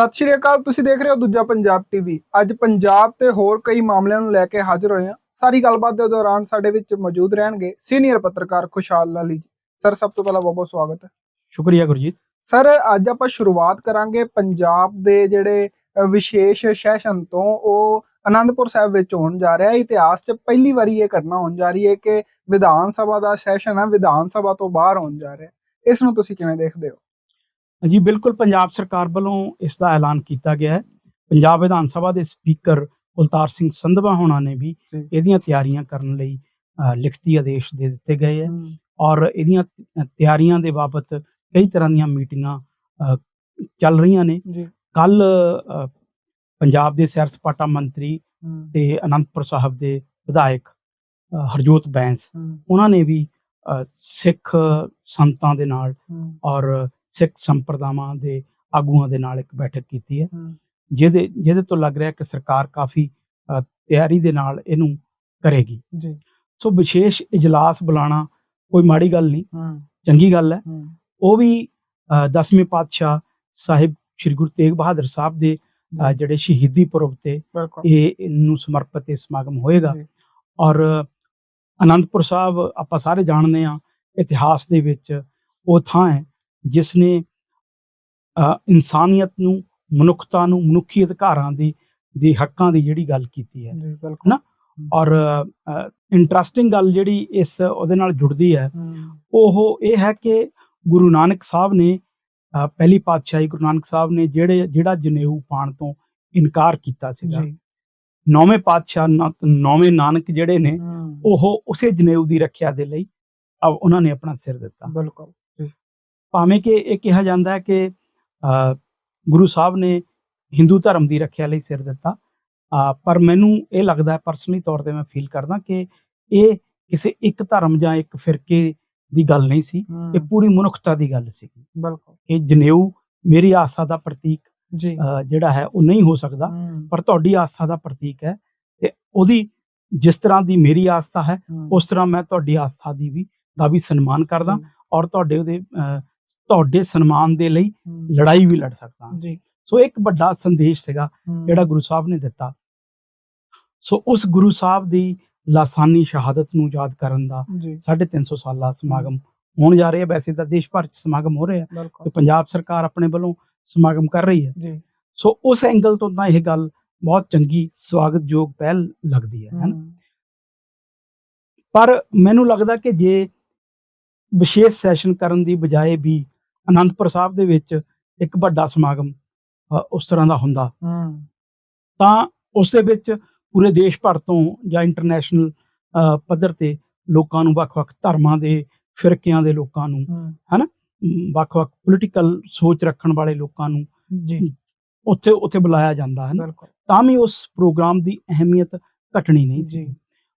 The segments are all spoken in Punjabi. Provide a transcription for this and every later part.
ਸਤਿ ਸ਼੍ਰੀ ਅਕਾਲ ਤੁਸੀਂ ਦੇਖ ਰਹੇ ਹੋ ਦੂਜਾ ਪੰਜਾਬ ਟੀਵੀ ਅੱਜ ਪੰਜਾਬ ਤੇ ਹੋਰ ਕਈ ਮਾਮਲਿਆਂ ਨੂੰ ਲੈ ਕੇ ਹਾਜ਼ਰ ਹੋਏ ਹਾਂ। ਸਾਰੀ ਗੱਲਬਾਤ ਦੇ ਦੌਰਾਨ ਸਾਡੇ ਵਿੱਚ ਮੌਜੂਦ ਰਹਿਣਗੇ ਸੀਨੀਅਰ ਪੱਤਰਕਾਰ ਖੁਸ਼ਹਾਲ ਲਾਲੀ ਜੀ। ਸਰ ਸਭ ਤੋਂ ਪਹਿਲਾਂ ਬਹੁਤ ਬਹੁਤ ਸਵਾਗਤ ਹੈ। ਸ਼ੁਕਰੀਆ ਗੁਰਜੀਤ। ਸਰ ਅੱਜ ਆਪਾਂ ਸ਼ੁਰੂਆਤ ਕਰਾਂਗੇ ਪੰਜਾਬ ਦੇ ਜਿਹੜੇ ਵਿਸ਼ੇਸ਼ ਸੈਸ਼ਨ ਤੋਂ। ਉਹ ਆਨੰਦਪੁਰ ਸਾਹਿਬ ਵਿੱਚ ਹੋਣ ਜਾ ਰਿਹਾ। ਹੈ ਇਤਿਹਾਸ 'ਚ ਪਹਿਲੀ ਵਾਰੀ ਇਹ ਘਟਨਾ ਹੋਣ ਜਾ ਰਹੀ ਹੈ ਕਿ ਵਿਧਾਨ ਸਭਾ ਦਾ ਸੈਸ਼ਨ ਹੈ। ਵਿਧਾਨ ਸਭਾ ਤੋਂ ਬਾਹਰ ਹੋਣ ਜਾ ਰਿਹਾ। ਹੈ ਇਸ ਨੂੰ ਤੁਸੀਂ ਕਿਵੇਂ ਦੇਖਦੇ ਹੋ? ਜੀ ਬਿਲਕੁਲ ਪੰਜਾਬ ਸਰਕਾਰ ਵੱਲੋਂ ਇਸ ਦਾ ਐਲਾਨ ਕੀਤਾ ਗਿਆ ਹੈ। ਪੰਜਾਬ ਵਿਧਾਨ ਸਭਾ ਦੇ ਸਪੀਕਰ ਕੁਲਤਾਰ ਸਿੰਘ ਸੰਧਵਾ ਹੋਣਾ ਨੇ ਵੀ। ਇਹਦੀਆਂ ਤਿਆਰੀਆਂ ਕਰਨ ਲਈ ਲਿਖਤੀ ਆਦੇਸ਼ ਦੇ ਦਿੱਤੇ ਗਏ ਹੈ। ਔਰ ਇਹਦੀਆਂ ਤਿਆਰੀਆਂ ਦੇ ਬਾਬਤ ਕਈ ਤਰ੍ਹਾਂ ਦੀਆਂ ਮੀਟਿੰਗਾਂ ਚੱਲ ਰਹੀਆਂ ਨੇ। ਕੱਲ ਪੰਜਾਬ ਦੇ ਸੈਰ ਸਪਾਟਾ ਮੰਤਰੀ ਤੇ ਅਨੰਦਪੁਰ ਸਾਹਿਬ ਦੇ ਵਿਧਾਇਕ ਹਰਜੋਤ ਬੈਂਸ ਉਹਨਾਂ ਨੇ ਵੀ ਸਿੱਖ ਸੰਤਾਂ ਦੇ ਨਾਲ ਔਰ ਸਿੱਖ ਸੰਪਰਦਾਵਾਂ ਦੇ ਆਗੂਆਂ ਦੇ ਨਾਲ ਇੱਕ ਬੈਠਕ ਕੀਤੀ ਹੈ। ਜਿਹਦੇ ਜਿਹਦੇ ਤੋਂ ਲੱਗ ਰਿਹਾ ਕਿ ਸਰਕਾਰ ਕਾਫੀ ਤਿਆਰੀ ਦੇ ਨਾਲ ਇਹਨੂੰ ਕਰੇਗੀ। ਜੀ। ਸੋ ਵਿਸ਼ੇਸ਼ ਇਜਲਾਸ ਬੁਲਾਣਾ ਕੋਈ ਮਾੜੀ ਗੱਲ ਨਹੀਂ ਚੰਗੀ ਗੱਲ ਹੈ। ਉਹ ਵੀ ਅ, ਦਸਵੇਂ ਪਾਤਸ਼ਾਹ ਸਾਹਿਬ ਸ੍ਰੀ ਗੁਰੂ ਤੇਗ ਬਹਾਦਰ ਸਾਹਿਬ ਦੇ ਜਿਹੜੇ ਸ਼ਹੀਦੀ ਪੁਰਬ ਤੇ ਇਹ ਨੂੰ ਸਮਰਪਿਤ ਇਹ ਸਮਾਗਮ ਹੋਏਗਾ। ਔਰ ਅਨੰਦਪੁਰ ਸਾਹਿਬ ਆਪਾਂ ਸਾਰੇ ਜਾਣਦੇ ਹਾਂ ਇਤਿਹਾਸ ਦੇ ਵਿੱਚ ਉਹ ਥਾਂ ਹੈ ਜਿਸ ਨੇ ਇਨਸਾਨੀਅਤ ਨੂੰ ਮਨੁੱਖਤਾ ਨੂੰ ਮਨੁੱਖੀ ਅਧਿਕਾਰਾਂ ਦੀ ਦੀ ਹੱਕਾਂ ਦੀ ਜਿਹੜੀ ਗੱਲ ਕੀਤੀ ਹੈ ਬਿਲਕੁਲ। ਨਾ? ਔਰ ਇੰਟਰਸਟਿੰਗ ਗੱਲ ਜਿਹੜੀ ਇਸ ਉਹਦੇ ਨਾਲ ਜੁੜਦੀ ਹੈ ਉਹ ਇਹ ਹੈ ਕਿ ਗੁਰੂ ਨਾਨਕ ਸਾਹਿਬ ਨੇ ਪਹਿਲੀ ਪਾਤਸ਼ਾਹੀ ਗੁਰੂ ਨਾਨਕ ਸਾਹਿਬ ਨੇ ਜਿਹੜੇ ਜਿਹੜਾ ਜਨੇਊ ਪਾਣ ਤੋਂ ਇਨਕਾਰ ਕੀਤਾ ਸੀਗਾ ਨੌਵੇਂ ਪਾਤਸ਼ਾਹ ਨੌਵੇਂ ਨਾਨਕ ਜਿਹੜੇ ਨੇ ਉਹ ਉਸੇ ਜਨੇਊ ਦੀ ਰੱਖਿਆ ਦੇ ਲਈ ਉਹਨਾਂ ਨੇ ਆਪਣਾ ਸਿਰ ਦਿੱਤਾ। ਬਿਲਕੁਲ। ਭਾਵੇਂ ਕਿ ਇਹ ਕਿਹਾ ਜਾਂਦਾ ਹੈ ਕਿ ਗੁਰੂ ਸਾਹਿਬ ਨੇ ਹਿੰਦੂ ਧਰਮ ਦੀ ਰੱਖਿਆ ਲਈ ਸਿਰ ਦਿੱਤਾ। ਪਰ ਮੈਨੂੰ ਇਹ ਲੱਗਦਾ ਹੈ ਪਰਸਨਲੀ ਤੌਰ ਤੇ ਮੈਂ ਫੀਲ ਕਰਦਾ ਕਿ ਇਹ ਕਿਸੇ ਇੱਕ ਧਰਮ ਜਾਂ ਇੱਕ ਫਿਰਕੇ ਦੀ ਗੱਲ ਨਹੀਂ ਸੀ। ਇਹ ਪੂਰੀ ਮਨੁੱਖਤਾ ਦੀ ਗੱਲ ਸੀ। ਬਿਲਕੁਲ। ਇਹ ਜਨੇਊ ਮੇਰੀ ਆਸਥਾ ਦਾ ਪ੍ਰਤੀਕ ਜੀ। ਜਿਹੜਾ ਹੈ ਉਹ ਨਹੀਂ ਹੋ ਸਕਦਾ। ਪਰ ਤੁਹਾਡੀ ਆਸਥਾ ਦਾ ਪ੍ਰਤੀਕ ਹੈ ਤੇ ਉਹਦੀ ਜਿਸ ਤਰ੍ਹਾਂ ਦੀ ਮੇਰੀ ਆਸਥਾ ਹੈ ਉਸ ਤਰ੍ਹਾਂ ਮੈਂ ਤੁਹਾਡੀ ਆਸਥਾ ਦੀ ਵੀ ਦਾ ਵੀ ਸਨਮਾਨ ਕਰਦਾ ਔਰ ਤੁਹਾਡੇ ਉਹਦੇ ਤੁਹਾਡੇ ਸਨਮਾਨ ਦੇ ਲਈ ਲੜਾਈ ਵੀ ਲੜ ਸਕਦਾ। ਹਾਂ। ਜੀ। ਸੋ ਇੱਕ ਵੱਡਾ ਸੰਦੇਸ਼ ਸੀਗਾ ਜਿਹੜਾ ਗੁਰੂ ਸਾਹਿਬ ਨੇ ਦਿੱਤਾ। ਸੋ ਉਸ ਗੁਰੂ ਸਾਹਿਬ ਦੀ ਲਾਸਾਨੀ ਸ਼ਹਾਦਤ ਨੂੰ ਯਾਦ ਕਰਨ ਦਾ ਜੀ। 350 ਸਾਲਾ ਸਮਾਗਮ ਹੋਣ ਜਾ ਰਿਹਾ। ਵੈਸੇ ਤਾਂ ਦੇਸ਼ ਭਰ ਚ ਸਮਾਗਮ ਹੋ ਰਹੇ ਤੇ ਪੰਜਾਬ ਸਰਕਾਰ ਆਪਣੇ ਵੱਲੋਂ ਸਮਾਗਮ ਕਰ ਰਹੀ ਹੈ। ਜੀ। ਸੋ ਉਸ ਐਂਗਲ ਤੋਂ ਤਾਂ ਇਹ ਗੱਲ ਬਹੁਤ ਚੰਗੀ ਸਵਾਗਤਯੋਗ ਪਹਿਲ ਲੱਗਦੀ ਹੈ ਹੈਨਾ ਹੂੰ, ਪਰ ਮੈਨੂੰ ਲੱਗਦਾ ਕਿ ਜੇ ਵਿਸ਼ੇਸ਼ ਸੈਸ਼ਨ ਕਰਨ ਦੀ ਬਜਾਏ ਵੀ ਅਨੰਦਪੁਰ ਸਾਹਿਬ ਦੇ ਵਿੱਚ ਇੱਕ ਵੱਡਾ ਸਮਾਗਮ ਉਸ ਤਰ੍ਹਾਂ ਦਾ ਹੁੰਦਾ। ਹੂੰ। ਤਾਂ ਉਸ ਦੇ ਵਿੱਚ ਪੂਰੇ ਦੇਸ਼ ਭਰ ਤੋਂ ਜਾਂ ਇੰਟਰਨੈਸ਼ਨਲ ਪੱਧਰ ਤੇ ਲੋਕਾਂ ਨੂੰ ਵੱਖ-ਵੱਖ ਧਰਮਾਂ ਦੇ ਫਿਰਕਿਆਂ ਦੇ ਲੋਕਾਂ ਨੂੰ ਹੂੰ, ਮ, ਵੱਖ-ਵੱਖ ਪੋਲੀਟੀਕਲ ਸੋਚ ਰੱਖਣ ਵਾਲੇ ਲੋਕਾਂ ਨੂੰ ਜੀ। ਉੱਥੇ ਉੱਥੇ ਬੁਲਾਇਆ ਜਾਂਦਾ ਹੈ ਤਾਂ ਵੀ ਉਸ ਪ੍ਰੋਗਰਾਮ ਦੀ ਅਹਿਮੀਅਤ ਘਟਣੀ ਨਹੀਂ ਸੀ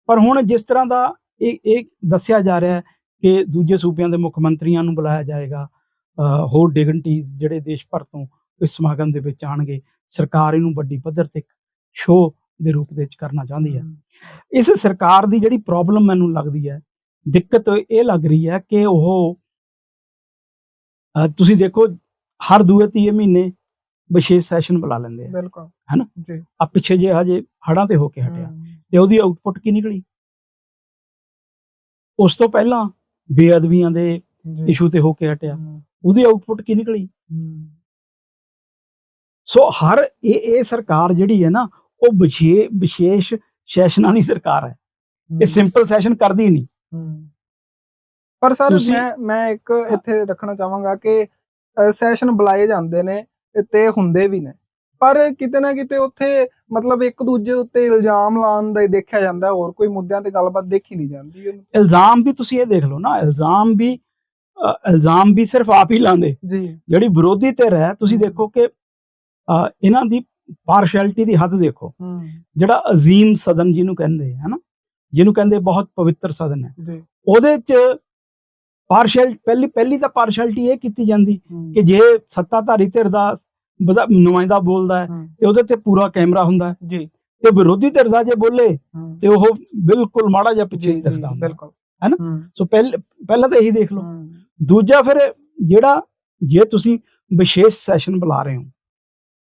ਪਰ ਹੁਣ ਜਿਸ ਤਰ੍ਹਾਂ ਦਾ ਇਹ ਇਹ ਦੱਸਿਆ ਜਾ ਰਿਹਾ ਹੈ ਕਿ ਦੂਜੇ ਸੂਬਿਆਂ ਦੇ ਮੁੱਖ ਮੰਤਰੀਆਂ ਨੂੰ ਬੁਲਾਇਆ ਜਾਏਗਾ ਹੋਰ ਡਿਗਨਟੀਜ਼ ਜਿਹੜੇ ਦੇਸ਼ ਭਰ ਤੋਂ ਇਸ ਸਮਾਗਮ ਦੇ ਵਿੱਚ ਆਣਗੇ ਸਰਕਾਰ ਇਹਨੂੰ ਵੱਡੀ ਪੱਧਰ ਤੇ ਸ਼ੋਅ ਦੇ ਰੂਪ ਦੇ ਵਿੱਚ ਕਰਨਾ ਚਾਹੁੰਦੀ ਹੈ। ਇਸ ਸਰਕਾਰ ਦੀ ਜਿਹੜੀ ਪ੍ਰੋਬਲਮ ਮੈਨੂੰ ਲੱਗਦੀ ਹੈ ਦਿੱਕਤ ਇਹ ਲੱਗ ਰਹੀ ਹੈ ਕਿ ਉਹ ਤੁਸੀਂ ਦੇਖੋ ਹਰ ਦੂਏ ਤੀਏ ਮਹੀਨੇ ਵਿਸ਼ੇਸ਼ ਸੈਸ਼ਨ ਬੁਲਾ ਲੈਂਦੇ ਆ। ਬਿਲਕੁਲ। ਹੈਨਾ? ਜੀ। ਆ ਪਿੱਛੇ ਜੇ ਹਜੇ ਹੜਾਂ ਤੇ ਹੋ ਕੇ ਹਟਿਆ। ਤੇ ਉਹਦੀ ਆਉਟਪੁੱਟ ਕੀ ਨਿਕਲੀ? ਉਸ ਤੋਂ ਪਹਿਲਾਂ ਬੇਅਦਬੀਆਂ ਦੇ ਇਸ਼ੂ ਤੇ ਹੋ ਕੇ ਹਟਿਆ। ਉਹਦੀ ਆਉਟਪੁੱਟ ਕੀ ਨਿਕਲੀ? ਸੋ ਹਰ ਇਹ ਇਹ ਸਰਕਾਰ ਜਿਹੜੀ ਹੈ ਨਾ ਉਹ ਵਿਸ਼ੇ ਵਿਸ਼ੇਸ਼ ਸੈਸ਼ਨਾਂ ਦੀ ਸਰਕਾਰ ਹੈ। ਇਹ ਸਿੰਪਲ ਸੈਸ਼ਨ ਕਰਦੀ ਨਹੀਂ। ਪਰ ਸਰ ਮੈਂ ਮੈਂ ਇੱਕ ਇੱਥੇ ਰੱਖਣਾ ਚਾਹਾਂਗਾ ਕਿ ਸੈਸ਼ਨ ਬੁਲਾਏ ਜਾਂਦੇ ਨੇ ਤੇ ਹੁੰਦੇ ਵੀ ਨੇ। ਪਰ ਕਿਤੇ ਨਾ ਕਿਤੇ ਉੱਥੇ ਮਤਲਬ ਇੱਕ ਦੂਜੇ ਉੱਤੇ ਇਲਜ਼ਾਮ ਲਾਉਣ ਦਾ ਦੇਖਿਆ ਜਾਂਦਾ ਹੋਰ ਕੋਈ ਮੁੱਦਿਆਂ ਤੇ ਗੱਲਬਾਤ ਦੇਖੀ ਨਹੀਂ ਜਾਂਦੀ। ਇਲਜ਼ਾਮ ਵੀ ਤੁਸੀਂ ਇਹ ਦੇਖ ਲਓ ਨਾ ਇਲਜ਼ਾਮ ਵੀ ਇਲਜ਼ਾਮ ਵੀ ਸਿਰਫ ਆਪ ਹੀ ਲਾਉਂਦੇ। ਜੀ। ਜਿਹੜੀ ਵਿਰੋਧੀ ਧਿਰ ਹੈ ਤੁਸੀਂ। ਦੇਖੋ ਕਿ ਇਹਨਾਂ ਦੀ ਪਾਰਸ਼ੈਲਿਟੀ ਦੀ ਹੱਦ ਦੇਖੋ। ਜਿਹੜਾ ਅਜ਼ੀਮ ਸਦਨ ਜਿਹਨੂੰ ਕਹਿੰਦੇ ਹੈ ਨਾ ਜਿਹਨੂੰ ਕਹਿੰਦੇ ਬਹੁਤ ਪਵਿੱਤਰ ਸਦਨ ਹੈ। ਉਹਦੇ ਚ ਪਾਰਸ਼ਲ ਪਹਿਲੀ ਪਹਿਲੀ ਤਾਂ ਪਾਰਸ਼ੈਲਿਟੀ ਇਹ ਕੀਤੀ ਜਾਂਦੀ ਕਿ ਜੇ ਸੱਤਾਧਾਰੀ ਧਿਰ ਦਾ ਨੁਮਾਇੰਦਾ ਬੋਲਦਾ ਹੈ ਤੇ ਉਹਦੇ ਤੇ ਪੂਰਾ ਕੈਮਰਾ ਹੁੰਦਾ ਹੈ। ਜੀ। ਤੇ ਵਿਰੋਧੀ ਧਿਰ ਦਾ ਜੇ ਬੋਲੇ ਤੇ ਉਹ ਬਿਲਕੁਲ ਮਾੜਾ ਜਿਹਾ ਪਿੱਛੇ ਹੀ ਹੁੰਦਾ ਬਿਲਕੁਲ। ਹੈ। ਨਾ? ਸੋ ਪਹਿਲ ਪਹਿਲਾਂ ਤਾਂ ਇਹੀ ਦੇਖ ਲਓ। ਦੂਜਾ ਫਿਰ ਜਿਹੜਾ ਜੇ ਤੁਸੀਂ ਵਿਸ਼ੇਸ਼ ਸੈਸ਼ਨ ਬੁਲਾ ਰਹੇ ਹੋ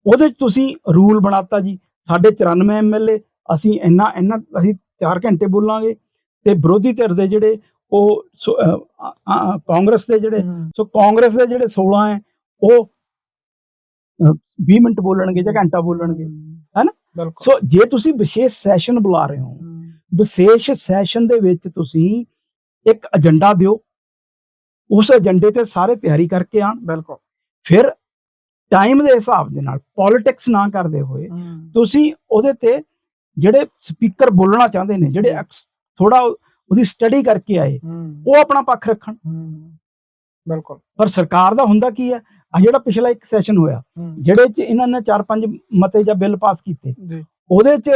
ਉਹਦੇ 'ਚ ਤੁਸੀਂ ਰੂਲ ਬਣਾਤਾ ਜੀ। ਸਾਡੇ 94 ਐਮਐਲਏ ਅਸੀਂ ਇੰਨਾ ਇੰਨਾ ਅਸੀਂ 4 ਘੰਟੇ ਬੋਲਾਂਗੇ ਤੇ ਵਿਰੋਧੀ ਧਿਰ ਦੇ ਜਿਹੜੇ ਉਹ ਕਾਂਗਰਸ ਦੇ ਜਿਹੜੇ ਸੋ ਕਾਂਗਰਸ ਦੇ ਜਿਹੜੇ 16 ਹੈ ਉਹ ਅਹ, 20 ਮਿੰਟ ਬੋਲਣਗੇ ਜਾਂ ਘੰਟਾ ਬੋਲਣਗੇ ਹੈਨਾ? ਸੋ ਜੇ ਤੁਸੀਂ ਵਿਸ਼ੇਸ਼ ਸੈਸ਼ਨ ਬੁਲਾ ਰਹੇ ਹੋ। ਵਿਸ਼ੇਸ਼ ਸੈਸ਼ਨ ਦੇ ਵਿੱਚ ਤੁਸੀਂ ਇੱਕ ਏਜੰਡਾ ਦਿਓ। ਉਸ ਏਜੰਡੇ ਤੇ ਸਾਰੇ ਤਿਆਰੀ ਕਰਕੇ ਆਣ। ਬਿਲਕੁਲ। ਫਿਰ ਟਾਈਮ ਦੇ ਹਿਸਾਬ ਦੇ ਨਾਲ ਪੋਲਿਟਿਕਸ ਨਾ ਕਰਦੇ ਹੋਏ ਤੁਸੀਂ ਉਹਦੇ ਤੇ ਜਿਹੜੇ ਸਪੀਕਰ ਬੋਲਣਾ ਚਾਹੁੰਦੇ ਨੇ ਜਿਹੜੇ ਥੋੜਾ ਉਹਦੀ ਸਟੱਡੀ ਕਰਕੇ ਆਏ ਉਹ ਆਪਣਾ ਪੱਖ ਰੱਖਣ। ਬਿਲਕੁਲ। ਪਰ ਸਰਕਾਰ ਦਾ ਹੁੰਦਾ ਕੀ ਹੈ? ਆ ਜਿਹੜਾ ਪਿਛਲਾ ਇੱਕ ਸੈਸ਼ਨ ਹੋਇਆ ਜਿਹੜੇ ਚ ਇਹਨਾਂ ਨੇ ਚਾਰ ਪੰਜ ਮਤੇ ਜਾਂ ਬਿੱਲ ਪਾਸ ਕੀਤੇ ਉਹਦੇ ਚ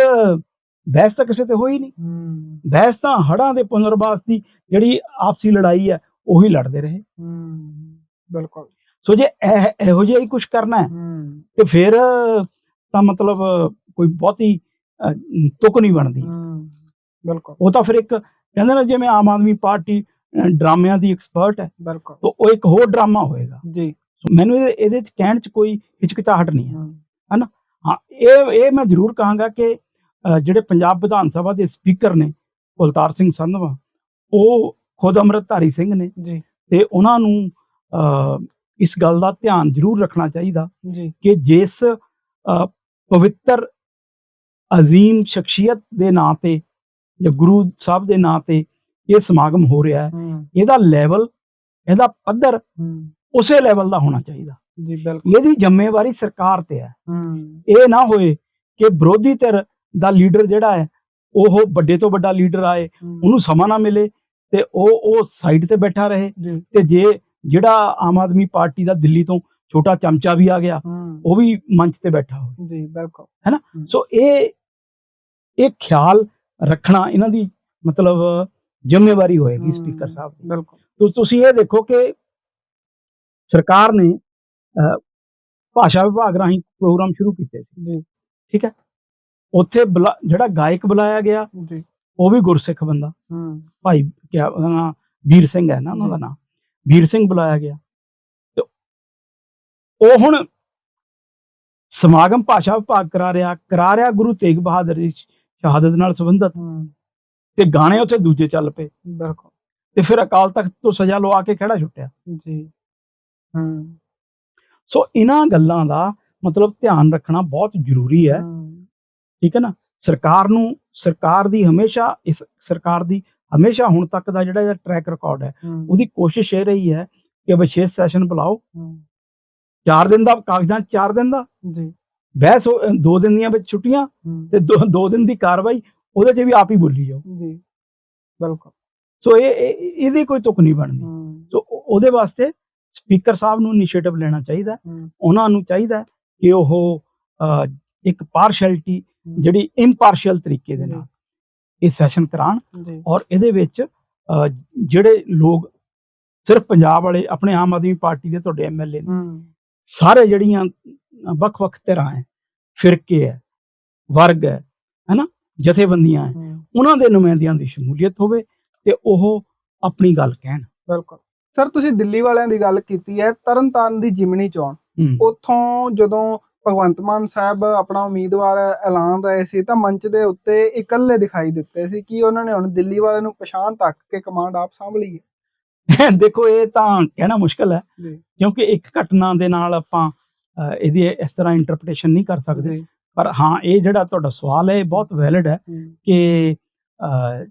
ਬਹਿਸ ਤਾਂ ਕਿਸੇ ਤੇ ਹੋਈ ਨਹੀਂ। ਬਹਿਸ ਤਾਂ ਹੜਾਂ ਦੇ ਪੁਨਰਵਾਸ ਦੀ ਜਿਹੜੀ ਆਪਸੀ ਲੜਾਈ ਹੈ ਉਹੀ ਲੜਦੇ ਰਹੇ। ਬਿਲਕੁਲ। ਸੋ ਜੇ ਇਹ- ਇਹੋ ਜਿਹਾ ਹੀ ਕੁਝ ਕਰਨਾ ਹੈ ਤੇ ਫਿਰ ਤਾਂ ਮਤਲਬ ਕੋਈ ਬਹੁਤੀ ਤੁਕ ਨਹੀਂ ਬਣਦੀ। ਬਿਲਕੁਲ। ਉਹ ਤਾਂ ਫਿਰ ਇੱਕ ਕਹਿੰਦੇ ਨਾ ਜਿਵੇਂ ਆਮ ਆਦਮੀ ਪਾਰਟੀ ਡਰਾਮਿਆਂ ਦੀ ਐਕਸਪਰਟ ਹੈ ਬਿਲਕੁਲ। ਤਾਂ ਉਹ ਇੱਕ ਹੋਰ ਡਰਾਮਾ ਹੋਏਗਾ। ਜੀ। ਸੋ ਮੈਨੂੰ ਇਹਦੇ ਚ ਕਹਿਣ ਚ ਕੋਈ ਹਿਚਕਿਚਾਹਟ ਨਹੀਂ ਹੈ। ਹਾਂ ਇਹ ਇਹ ਮੈਂ ਜ਼ਰੂਰ ਕਹਾਂਗਾ ਕਿ ਜਿਹੜੇ ਪੰਜਾਬ ਵਿਧਾਨ ਸਭਾ ਦੇ ਸਪੀਕਰ ਨੇ ਕੁਲਤਾਰ ਸਿੰਘ ਸੰਧਵਾ ਉਹ ਖੁਦ ਅੰਮ੍ਰਿਤਧਾਰੀ ਸਿੰਘ ਨੇ ਜੀ। ਤੇ ਉਹਨਾਂ ਨੂੰ ਇਸ ਗੱਲ ਦਾ ਧਿਆਨ ਜ਼ਰੂਰ ਰੱਖਣਾ ਚਾਹੀਦਾ ਕਿ ਜਿਸ ਪਵਿੱਤਰ ਅਜ਼ੀਮ ਸ਼ਖਸੀਅਤ ਦੇ ਨਾਂ ਤੇ ਜਾਂ ਗੁਰੂ ਸਾਹਿਬ ਦੇ ਨਾਂ ਤੇ ਇਹ ਸਮਾਗਮ ਹੋ ਰਿਹਾ ਹੈ ਇਹਦਾ ਲੈਵਲ ਇਹਦਾ ਪੱਧਰ ਉਸੇ ਲੈਵਲ ਦਾ ਹੋਣਾ ਚਾਹੀਦਾ। ਜੀ ਬਿਲਕੁਲ। ਇਹਦੀ ਜ਼ਿੰਮੇਵਾਰੀ ਸਰਕਾਰ ਤੇ ਹੂੰ। ਇਹ ਨਾ ਹੋਏ ਕਿ ਵਿਰੋਧੀ ਧਿਰ ਦਾ ਲੀਡਰ ਜਿਹੜਾ ਹੈ ਉਹ ਵੱਡੇ ਤੋਂ ਵੱਡਾ ਲੀਡਰ ਆਏ ਉਹਨੂੰ ਸਮਾਂ ਨਾ ਮਿਲੇ ਤੇ ਉਹ ਉਹ ਸਾਈਡ ਤੇ ਬੈਠਾ ਰਹੇ। ਤੇ ਜੇ ਜਿਹੜਾ ਆਮ ਆਦਮੀ ਪਾਰਟੀ ਦਾ ਦਿੱਲੀ ਤੋਂ ਛੋਟਾ ਚਮਚਾ ਵੀ ਆ ਗਿਆ ਉਹ ਵੀ ਮੰਚ ਤੇ ਬੈਠਾ ਹੋਵੇ। ਜੀ ਬਿਲਕੁਲ। ਸੋ ਇਹ ਇਹ ਖਿਆਲ ਰੱਖਣਾ ਇਹਨਾਂ ਦੀ ਮਤਲਬ ਜ਼ਿੰਮੇਵਾਰੀ ਹੋਏਗੀ ਸਪੀਕਰ ਸਾਹਿਬ ਦੀ। ਬਿਲਕੁਲ। ਤੁਸੀਂ ਇਹ ਦੇਖੋ ਕਿ ਸਰਕਾਰ ਨੇ ਭਾਸ਼ਾ ਵਿਭਾਗ ਰਾਹੀਂ ਪ੍ਰੋਗਰਾਮ ਸ਼ੁਰੂ ਕੀਤੇ ਸੀ। ਜੀ। ਠੀਕ ਹੈ? ਉੱਥੇ ਬੁਲਾ- ਜਿਹੜਾ ਗਾਇਕ ਬੁਲਾਇਆ ਗਿਆ ਜੀ। ਉਹ ਵੀ ਗੁਰਸਿੱਖ ਬੰਦਾ। ਹੂੰ। ਭਾਈ ਕਿਆ ਉਹਦਾ ਨਾਮ ਵੀਰ ਸਿੰਘ ਹੈ ਨਾ ਉਹਨਾਂ ਦਾ ਨਾਮ ਵੀਰ ਸਿੰਘ ਬੁਲਾਇਆ ਗਿਆ। ਤੇ ਉਹ ਹੁਣ ਸਮਾਗਮ ਭਾਸ਼ਾ ਵਿਭਾਗ ਕਰਾ ਰਿਹਾ ਕਰਾ ਰਿਹਾ ਗੁਰੂ ਤੇਗ ਬਹਾਦਰ ਦੀ ਸ਼ਹਾਦਤ ਨਾਲ ਸੰਬੰਧਿਤ। ਹੂੰ। ਤੇ ਗਾਣੇ ਉੱਥੇ ਦੂਜੇ ਚੱਲ ਪਏ। ਬਿਲਕੁਲ। ਤੇ ਫਿਰ ਅਕਾਲ ਤਖਤ ਤੋਂ ਸਜ਼ਾ ਲਵਾ ਕੇ ਖੜਾ ਛੁੱਟਿਆ? ਜੀ। ਹੂੰ। ਸੋ ਇਹਨਾਂ ਗੱਲਾਂ ਦਾ ਮਤਲਬ ਧਿਆਨ ਰੱਖਣਾ ਬਹੁਤ ਜ਼ਰੂਰੀ ਹੈ। ਹੂੰ, ਠੀਕ ਹੈ ਨਾ? ਸਰਕਾਰ ਨੂੰ ਸਰਕਾਰ ਦੀ ਹਮੇਸ਼ਾ ਇਸ ਸਰਕਾਰ ਦੀ ਹਮੇਸ਼ਾ ਹੁਣ ਤੱਕ ਦਾ ਜਿਹੜਾ ਟਰੈਕ ਰਿਕਾਰਡ ਹੈ ਉਹਦੀ ਕੋਸ਼ਿਸ਼ ਇਹ ਰਹੀ ਹੈ ਕਿ ਵਿਸ਼ੇਸ਼ ਸੈਸ਼ਨ ਬੁਲਾਓ। ਹੂੰ, 4 ਦਿਨ ਦਾ ਕਾਗਜ਼ਾਂ 4 ਦਿਨ ਦਾ? ਜੀ। ਬਹਿਸ 2 ਦਿਨ ਦੀਆਂ ਵਿੱਚ ਛੁੱਟੀਆਂ ਤੇ 2 ਦਿਨ ਦੀ ਕਾਰਵਾਈ ਉਹਦੇ 'ਚ ਵੀ ਆਪ ਹੀ ਬੋਲੀ ਜਾਓ। ਜੀ। ਬਿਲਕੁਲ। ਸੋ ਇਹ ਇਹ- ਇਹਦੀ ਕੋਈ ਤੁਕ ਨਹੀਂ ਬਣਦੀ। ਸੋ ਉਹ- ਉਹਦੇ ਵਾਸਤੇ ਸਪੀਕਰ ਸਾਹਿਬ ਨੂੰ ਇਨੀਸ਼ੀਏਟਿਵ ਲੈਣਾ ਚਾਹੀਦਾ। ਉਹਨਾਂ ਨੂੰ ਚਾਹੀਦਾ ਕਿ ਉਹ ਇੱਕ ਪਾਰਸ਼ੈਲਿਟੀ ਜਿਹੜੀ ਇੰਪਾਰਸ਼ੀਅਲ ਤਰੀਕੇ ਦੇ ਨਾਲ ਇਹ ਸੈਸ਼ਨ ਕਰਾਉਣ ਜੀ। ਔਰ ਇਹਦੇ ਵਿੱਚ ਜਿਹੜੇ ਲੋਕ ਸਿਰਫ ਪੰਜਾਬ ਵਾਲੇ ਆਪਣੇ ਆਮ ਆਦਮੀ ਪਾਰਟੀ ਦੇ ਤੁਹਾਡੇ ਐਮਐਲਏ ਨੇ ਸਾਰੇ ਜਿਹੜੀਆਂ ਵੱਖ-ਵੱਖ ਧਿਰਾਂ ਹੈ ਫਿਰਕੇ ਹੈ ਵਰਗ ਹੈ ਹੈਨਾ ਜਥੇਬੰਦੀਆਂ ਹੈ ਉਹਨਾਂ ਦੇ ਨੁਮਾਇੰਦਿਆਂ ਦੀ ਸ਼ਮੂਲੀਅਤ ਹੋਵੇ ਤੇ ਉਹ ਆਪਣੀ ਗੱਲ ਕਹਿਣ। ਬਿਲਕੁਲ। ਸਰ ਤੁਸੀਂ ਦਿੱਲੀ ਵਾਲਿਆਂ ਦੀ ਗੱਲ ਕੀਤੀ ਹੈ ਤਰਨਤਾਰਨ ਦੀ ਜਿਮਨੀ ਚੋਣ। ਉੱਥੋਂ ਜਦੋਂ ਭਗਵੰਤ ਮਾਨ ਸਾਹਿਬ ਆਪਣਾ ਉਮੀਦਵਾਰ ਐਲਾਨ ਰਹੇ ਸੀ ਤਾਂ ਮੰਚ ਦੇ ਉੱਤੇ ਇਕੱਲੇ ਦਿਖਾਈ ਦਿੱਤੇ ਸੀ। ਕਿ ਉਹਨਾਂ ਨੇ ਹੁਣ ਦਿੱਲੀ ਵਾਲਿਆਂ ਨੂੰ ਪਛਾਣ ਤੱਕ ਕੇ ਕਮਾਂਡ ਆਪ ਸੰਭ ਲਈ ਹੈ? ਦੇਖੋ ਇਹ ਤਾਂ ਕਹਿਣਾ ਮੁਸ਼ਕਲ ਹੈ ਕਿਉਂਕਿ ਇੱਕ ਘਟਨਾ ਦੇ ਨਾਲ ਆਪਾਂ ਇਹਦੀ ਇਸ ਤਰ੍ਹਾਂ ਇੰਟਰਪ੍ਰੀਟੇਸ਼ਨ ਨਹੀਂ ਕਰ ਸਕਦੇ। ਪਰ ਹਾਂ ਇਹ ਜਿਹੜਾ ਤੁਹਾਡਾ ਸਵਾਲ ਹੈ ਇਹ ਬਹੁਤ ਵੈਲਿਡ ਹੈ ਕਿ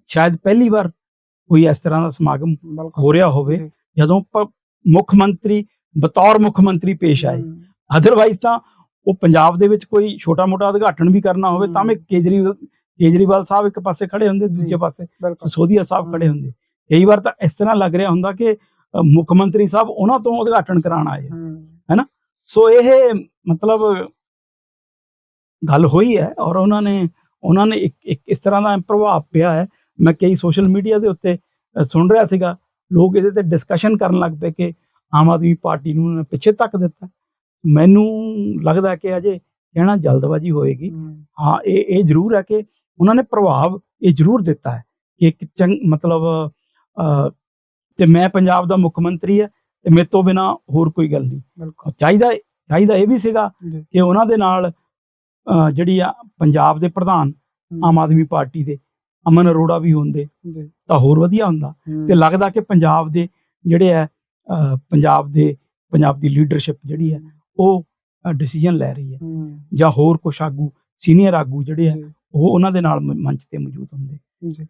ਸ਼ਾਇਦ ਪਹਿਲੀ ਵਾਰ ਕੋਈ ਇਸ ਤਰ੍ਹਾਂ ਦਾ ਸਮਾਗਮ ਹੋ ਰਿਹਾ ਹੋਵੇ ਜਦੋਂ ਮੁੱਖ ਮੰਤਰੀ ਬਤੌਰ ਮੁੱਖ ਮੰਤਰੀ ਪੇਸ਼ ਆਏ। ਅਦਰਵਾਈਜ਼ ਤਾਂ ਉਹ ਪੰਜਾਬ ਦੇ ਵਿੱਚ ਕੋਈ ਛੋਟਾ-ਮੋਟਾ ਉਦਘਾਟਨ ਵੀ ਕਰਨਾ ਹੋਵੇ ਤਾਂ ਵੀ ਹਮ। ਕੇਜਰੀਵਾਲ ਸਾਹਿਬ ਇੱਕ ਪਾਸੇ ਖੜੇ ਹੁੰਦੇ ਦੂਜੇ। ਪਾਸੇ ਸੋਧੀਆ ਸਾਹਿਬ ਖੜੇ ਹੁੰਦੇ। ਕਈ ਵਾਰ ਤਾਂ ਇਸ ਤਰ੍ਹਾਂ ਲੱਗ ਰਿਹਾ ਹੁੰਦਾ ਕਿ ਮੁੱਖ ਮੰਤਰੀ ਸਾਹਿਬ ਉਹਨਾਂ ਤੋਂ ਉਦਘਾਟਨ ਕਰਾਉਣ ਆਏ ਹੂੰ, ਸੋ ਇਹ ਮਤਲਬ ਗੱਲ ਹੋਈ ਹੈ ਔਰ ਉਹਨਾਂ ਨੇ ਉਹਨਾਂ ਨੇ ਇੱਕ ਇਸ ਤਰ੍ਹਾਂ ਦਾ ਪ੍ਰਭਾਵ ਪਿਆ ਹੈ। ਮੈਂ ਕਈ ਸੋਸ਼ਲ ਮੀਡੀਆ ਦੇ ਉੱਤੇ ਸੁਣ ਰਿਹਾ ਸੀਗਾ ਲੋਕ ਇਹਦੇ ਤੇ ਡਿਸਕਸ਼ਨ ਕਰਨ ਲੱਗ ਪਏ ਕਿ ਆਮ ਆਦਮੀ ਪਾਰਟੀ ਨੇ ਪਿੱਛੇ ਤੱਕ ਦਿੱਤਾ। ਮੈਨੂੰ ਲੱਗਦਾ ਕਿ ਅਜੇ ਕਹਿਣਾ ਜਲਦਬਾਜ਼ੀ ਹੋਏਗੀ। ਹੂੰ, ਇਹ ਇਹ ਜ਼ਰੂਰ ਹੈ ਕਿ ਉਹਨਾਂ ਨੇ ਪ੍ਰਭਾਵ ਇਹ ਜ਼ਰੂਰ ਦਿੱਤਾ ਹੈ ਕਿ ਇੱਕ ਚੰਗ ਮਤਲਬ ਤੇ ਮੈਂ ਪੰਜਾਬ ਦਾ ਮੁੱਖ ਮੰਤਰੀ ਹੈ ਤੇ ਮੇਰੇ ਤੋਂ ਬਿਨਾ ਹੋਰ ਕੋਈ ਗੱਲ ਨਹੀਂ। ਚਾਹੀਦਾ ਚਾਹੀਦਾ ਇਹ ਵੀ ਸੀਗਾ ਕਿ ਉਹਨਾਂ ਦੇ ਨਾਲ ਜਿਹੜੀ ਆ ਪੰਜਾਬ ਦੇ ਪ੍ਰਧਾਨ ਆਮ ਆਦਮੀ ਪਾਰਟੀ ਦੇ ਅਮਨ ਅਰੋੜਾ ਵੀ ਹੁੰਦੇ ਤਾਂ ਹੋਰ ਵਧੀਆ ਹੁੰਦਾ। ਤੇ ਲੱਗਦਾ ਕਿ ਪੰਜਾਬ ਦੇ ਜਿਹੜੇ ਅਹ, ਪੰਜਾਬ ਦੇ ਪੰਜਾਬ ਦੀ ਲੀਡਰਸ਼ਿਪ ਜਿਹੜੀ ਹੈ। ਉਹ ਡਿਸੀਜਨ ਲੈ ਰਹੀ ਹੈ। ਜਾਂ ਹੋਰ ਕੁਛ ਆਗੂ ਸੀਨੀਅਰ ਆਗੂ ਜਿਹੜੇ ਆ ਉਹ ਉਹਨਾਂ ਦੇ ਨਾਲ ਮੰਚ ਤੇ ਮੌਜੂਦ ਹੁੰਦੇ।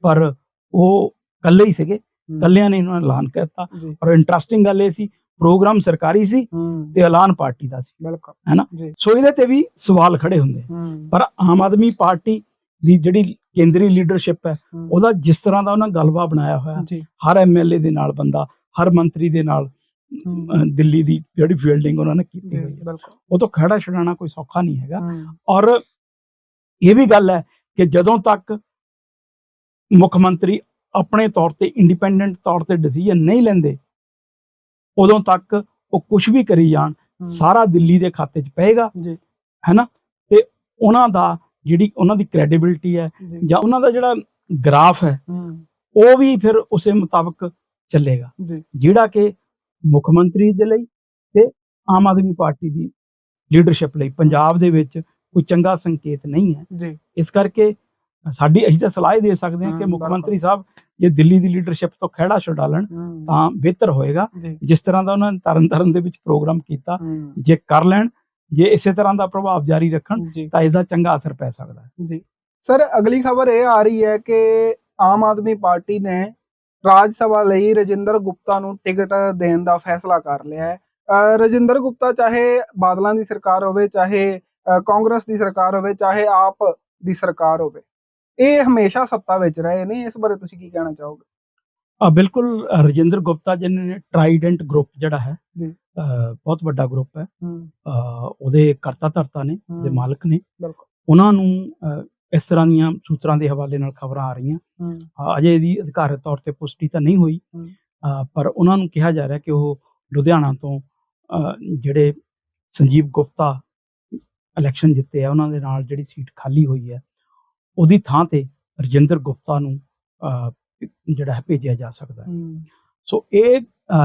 ਪਰ ਉਹ ਇਕੱਲੇ ਹੀ ਸੀਗੇ। ਇਕੱਲਿਆਂ ਨੇ ਇਹਨਾਂ ਨੇ ਐਲਾਨ ਕਰਤਾ ਔਰ ਇੰਟਰਸਟਿੰਗ ਗੱਲ ਇਹ ਸੀ ਪ੍ਰੋਗਰਾਮ ਸਰਕਾਰੀ ਸੀ ਤੇ ਐਲਾਨ ਪਾਰਟੀ ਦਾ ਸੀ। ਬਿਲਕੁਲ। ਹੈ ਨਾ? ਜੀ। ਸੋ ਇਹਦੇ ਤੇ ਵੀ ਸਵਾਲ ਖੜੇ ਹੁੰਦੇ। ਪਰ ਆਮ ਆਦਮੀ ਪਾਰਟੀ ਦੀ ਜਿਹੜੀ ਕੇਂਦਰੀ ਲੀਡਰਸ਼ਿਪ ਹੈ ਉਹਦਾ ਜਿਸ ਤਰ੍ਹਾਂ ਦਾ ਉਹਨਾਂ ਗਲਬਾ ਬਣਾਇਆ ਹੋਇਆ ਹਰ ਐਮਐਲਏ ਦੇ ਨਾਲ ਬੰਦਾ ਹਰ ਮੰਤਰੀ ਦੇ ਨਾਲ ਅਹ, ਦਿੱਲੀ ਦੀ ਜਿਹੜੀ ਫੀਲਡਿੰਗ ਉਹਨਾਂ ਨੇ ਕੀਤੀ ਹੋਈ ਹੈ। ਬਿਲਕੁਲ। ਉਹ ਤੋਂ ਖੜਾ ਛਡਾਣਾ ਕੋਈ ਸੌਖਾ ਨਹੀਂ ਹੈਗਾ। ਔਰ ਇਹ ਵੀ ਗੱਲ ਹੈ ਕਿ ਜਦੋਂ ਤੱਕ ਮੁੱਖ ਮੰਤਰੀ ਆਪਣੇ ਤੌਰ ਤੇ ਇੰਡੀਪੈਂਡੈਂਟ ਤੌਰ ਤੇ ਡਿਸੀਜਨ ਨਹੀਂ ਲੈਂਦੇ ਉਦੋਂ ਤੱਕ ਉਹ ਕੁਝ ਵੀ ਕਰੀ ਜਾਣ ਸਾਰਾ ਦਿੱਲੀ ਦੇ ਖਾਤੇ 'ਚ ਪਏਗਾ ਜੀ। ਹੈਨਾ? ਤੇ ਉਹਨਾਂ ਦਾ ਜਿਹੜੀ ਉਹਨਾਂ ਦੀ ਕ੍ਰੈਡੀਬਿਲਿਟੀ ਹੈ ਜੀ। ਉਹਨਾਂ ਦਾ ਜਿਹੜਾ ਗ੍ਰਾਫ ਹੈ ਉਹ ਵੀ ਫਿਰ ਉਸੇ ਮੁਤਾਬਕ ਚੱਲੇਗਾ। ਜਿਹੜਾ ਕਿ ਮੁੱਖ ਮੰਤਰੀ ਦੇ ਲਈ ਤੇ ਆਮ ਆਦਮੀ ਪਾਰਟੀ ਦੀ ਲੀਡਰਸ਼ਿਪ ਲਈ। ਪੰਜਾਬ ਦੇ ਵਿੱਚ ਕੋਈ ਚੰਗਾ ਸੰਕੇਤ ਨਹੀਂ ਹੈ। ਜੀ। ਇਸ ਕਰਕੇ ਸਾਡੀ ਅਸੀਂ ਤਾਂ ਸਲਾਹ ਦੇ ਸਕਦੇ ਹਾਂ ਕਿ ਮੁੱਖ। ਮੰਤਰੀ ਸਾਹਿਬ ਜੇ ਦਿੱਲੀ ਦੀ ਲੀਡਰਸ਼ਿਪ ਤੋਂ ਖਹਿੜਾ ਛੁਡਾ ਲੈਣ ਤਾਂ ਬਿਹਤਰ ਹੋਏਗਾ। ਜਿਸ ਤਰ੍ਹਾਂ ਦਾ ਉਹਨਾਂ ਨੇ ਤਰਨ ਤਾਰਨ ਦੇ ਵਿੱਚ ਪ੍ਰੋਗਰਾਮ ਕੀਤਾ ਜੇ ਕਰ ਲੈਣ ਜੇ ਇਸੇ ਤਰ੍ਹਾਂ ਦਾ ਪ੍ਰਭਾਵ ਜਾਰੀ ਰੱਖਣ ਤਾਂ ਇਸ ਦਾ ਚੰਗਾ ਅਸਰ ਪੈ ਸਕਦਾ ਹੈ। ਜੀ। ਸਰ ਅਗਲੀ ਖਬਰ ਇਹ ਆ ਰਹੀ ਹੈ ਕਿ ਆਮ ਆਦਮੀ ਪਾਰਟੀ ਨੇ ਰਾਜ ਸਭਾ ਲਈ ਰਜਿੰਦਰ ਗੁਪਤਾ ਨੂੰ ਟਿਕਟ ਦੇਣ ਦਾ ਫੈਸਲਾ ਕਰ ਲਿਆ ਹੈ। ਰਜਿੰਦਰ ਗੁਪਤਾ ਚਾਹੇ ਬਾਦਲਾਂ ਦੀ ਸਰਕਾਰ ਹੋਵੇ ਚਾਹੇ ਕਾਂਗਰਸ ਦੀ ਸਰਕਾਰ ਹੋਵੇ ਚਾਹੇ ਆਪ ਦੀ ਸਰਕਾਰ ਹੋਵੇ। ਇਹ ਹਮੇਸ਼ਾ ਸੱਤਾ ਵਿੱਚ ਰਹੇ ਨੇ। ਇਸ ਬਾਰੇ ਤੁਸੀਂ ਕੀ ਕਹਿਣਾ ਚਾਹੋਗੇ? ਆ ਬਿਲਕੁਲ ਰਜਿੰਦਰ ਗੁਪਤਾ ਜਿਹਨੇ ਨੇ ਟਰਾਈਡੈਂਟ ਗਰੁੱਪ ਜਿਹੜਾ ਹੈ ਬਹੁਤ ਵੱਡਾ ਗਰੁੱਪ ਹੈ। ਉਹਦੇ ਕਰਤਾ ਧਰਤਾ ਨੇ ਹਮ, ਮਾਲਕ ਨੇ। ਬਿਲਕੁਲ। ਉਹਨਾਂ ਨੂੰ ਇਸ ਤਰ੍ਹਾਂ ਦੀਆਂ ਸੂਤਰਾਂ ਦੇ ਹਵਾਲੇ ਨਾਲ ਖਬਰਾਂ ਆ ਰਹੀਆਂ। ਅਜੇ ਇਹਦੀ ਅਧਿਕਾਰਤ ਤੌਰ ਤੇ ਪੁਸ਼ਟੀ ਤਾਂ ਨਹੀਂ ਹੋਈ। ਪਰ ਉਹਨਾਂ ਨੂੰ ਕਿਹਾ ਜਾ ਰਿਹਾ ਕਿ ਉਹ ਲੁਧਿਆਣਾ ਤੋਂ ਜਿਹੜੇ ਸੰਜੀਵ ਗੁਪਤਾ ਇਲੈਕਸ਼ਨ ਜਿੱਤੇ ਆ ਉਹਨਾਂ ਦੇ ਨਾਲ ਜਿਹੜੀ ਸੀਟ ਖਾਲੀ ਹੋਈ ਹੈ ਉਹਦੀ ਥਾਂ ਤੇ ਰਜਿੰਦਰ ਗੁਪਤਾ ਨੂੰ ਜਿਹੜਾ ਹੈ ਭੇਜਿਆ ਜਾ ਸਕਦਾ ਹੈ। ਸੋ ਇਹ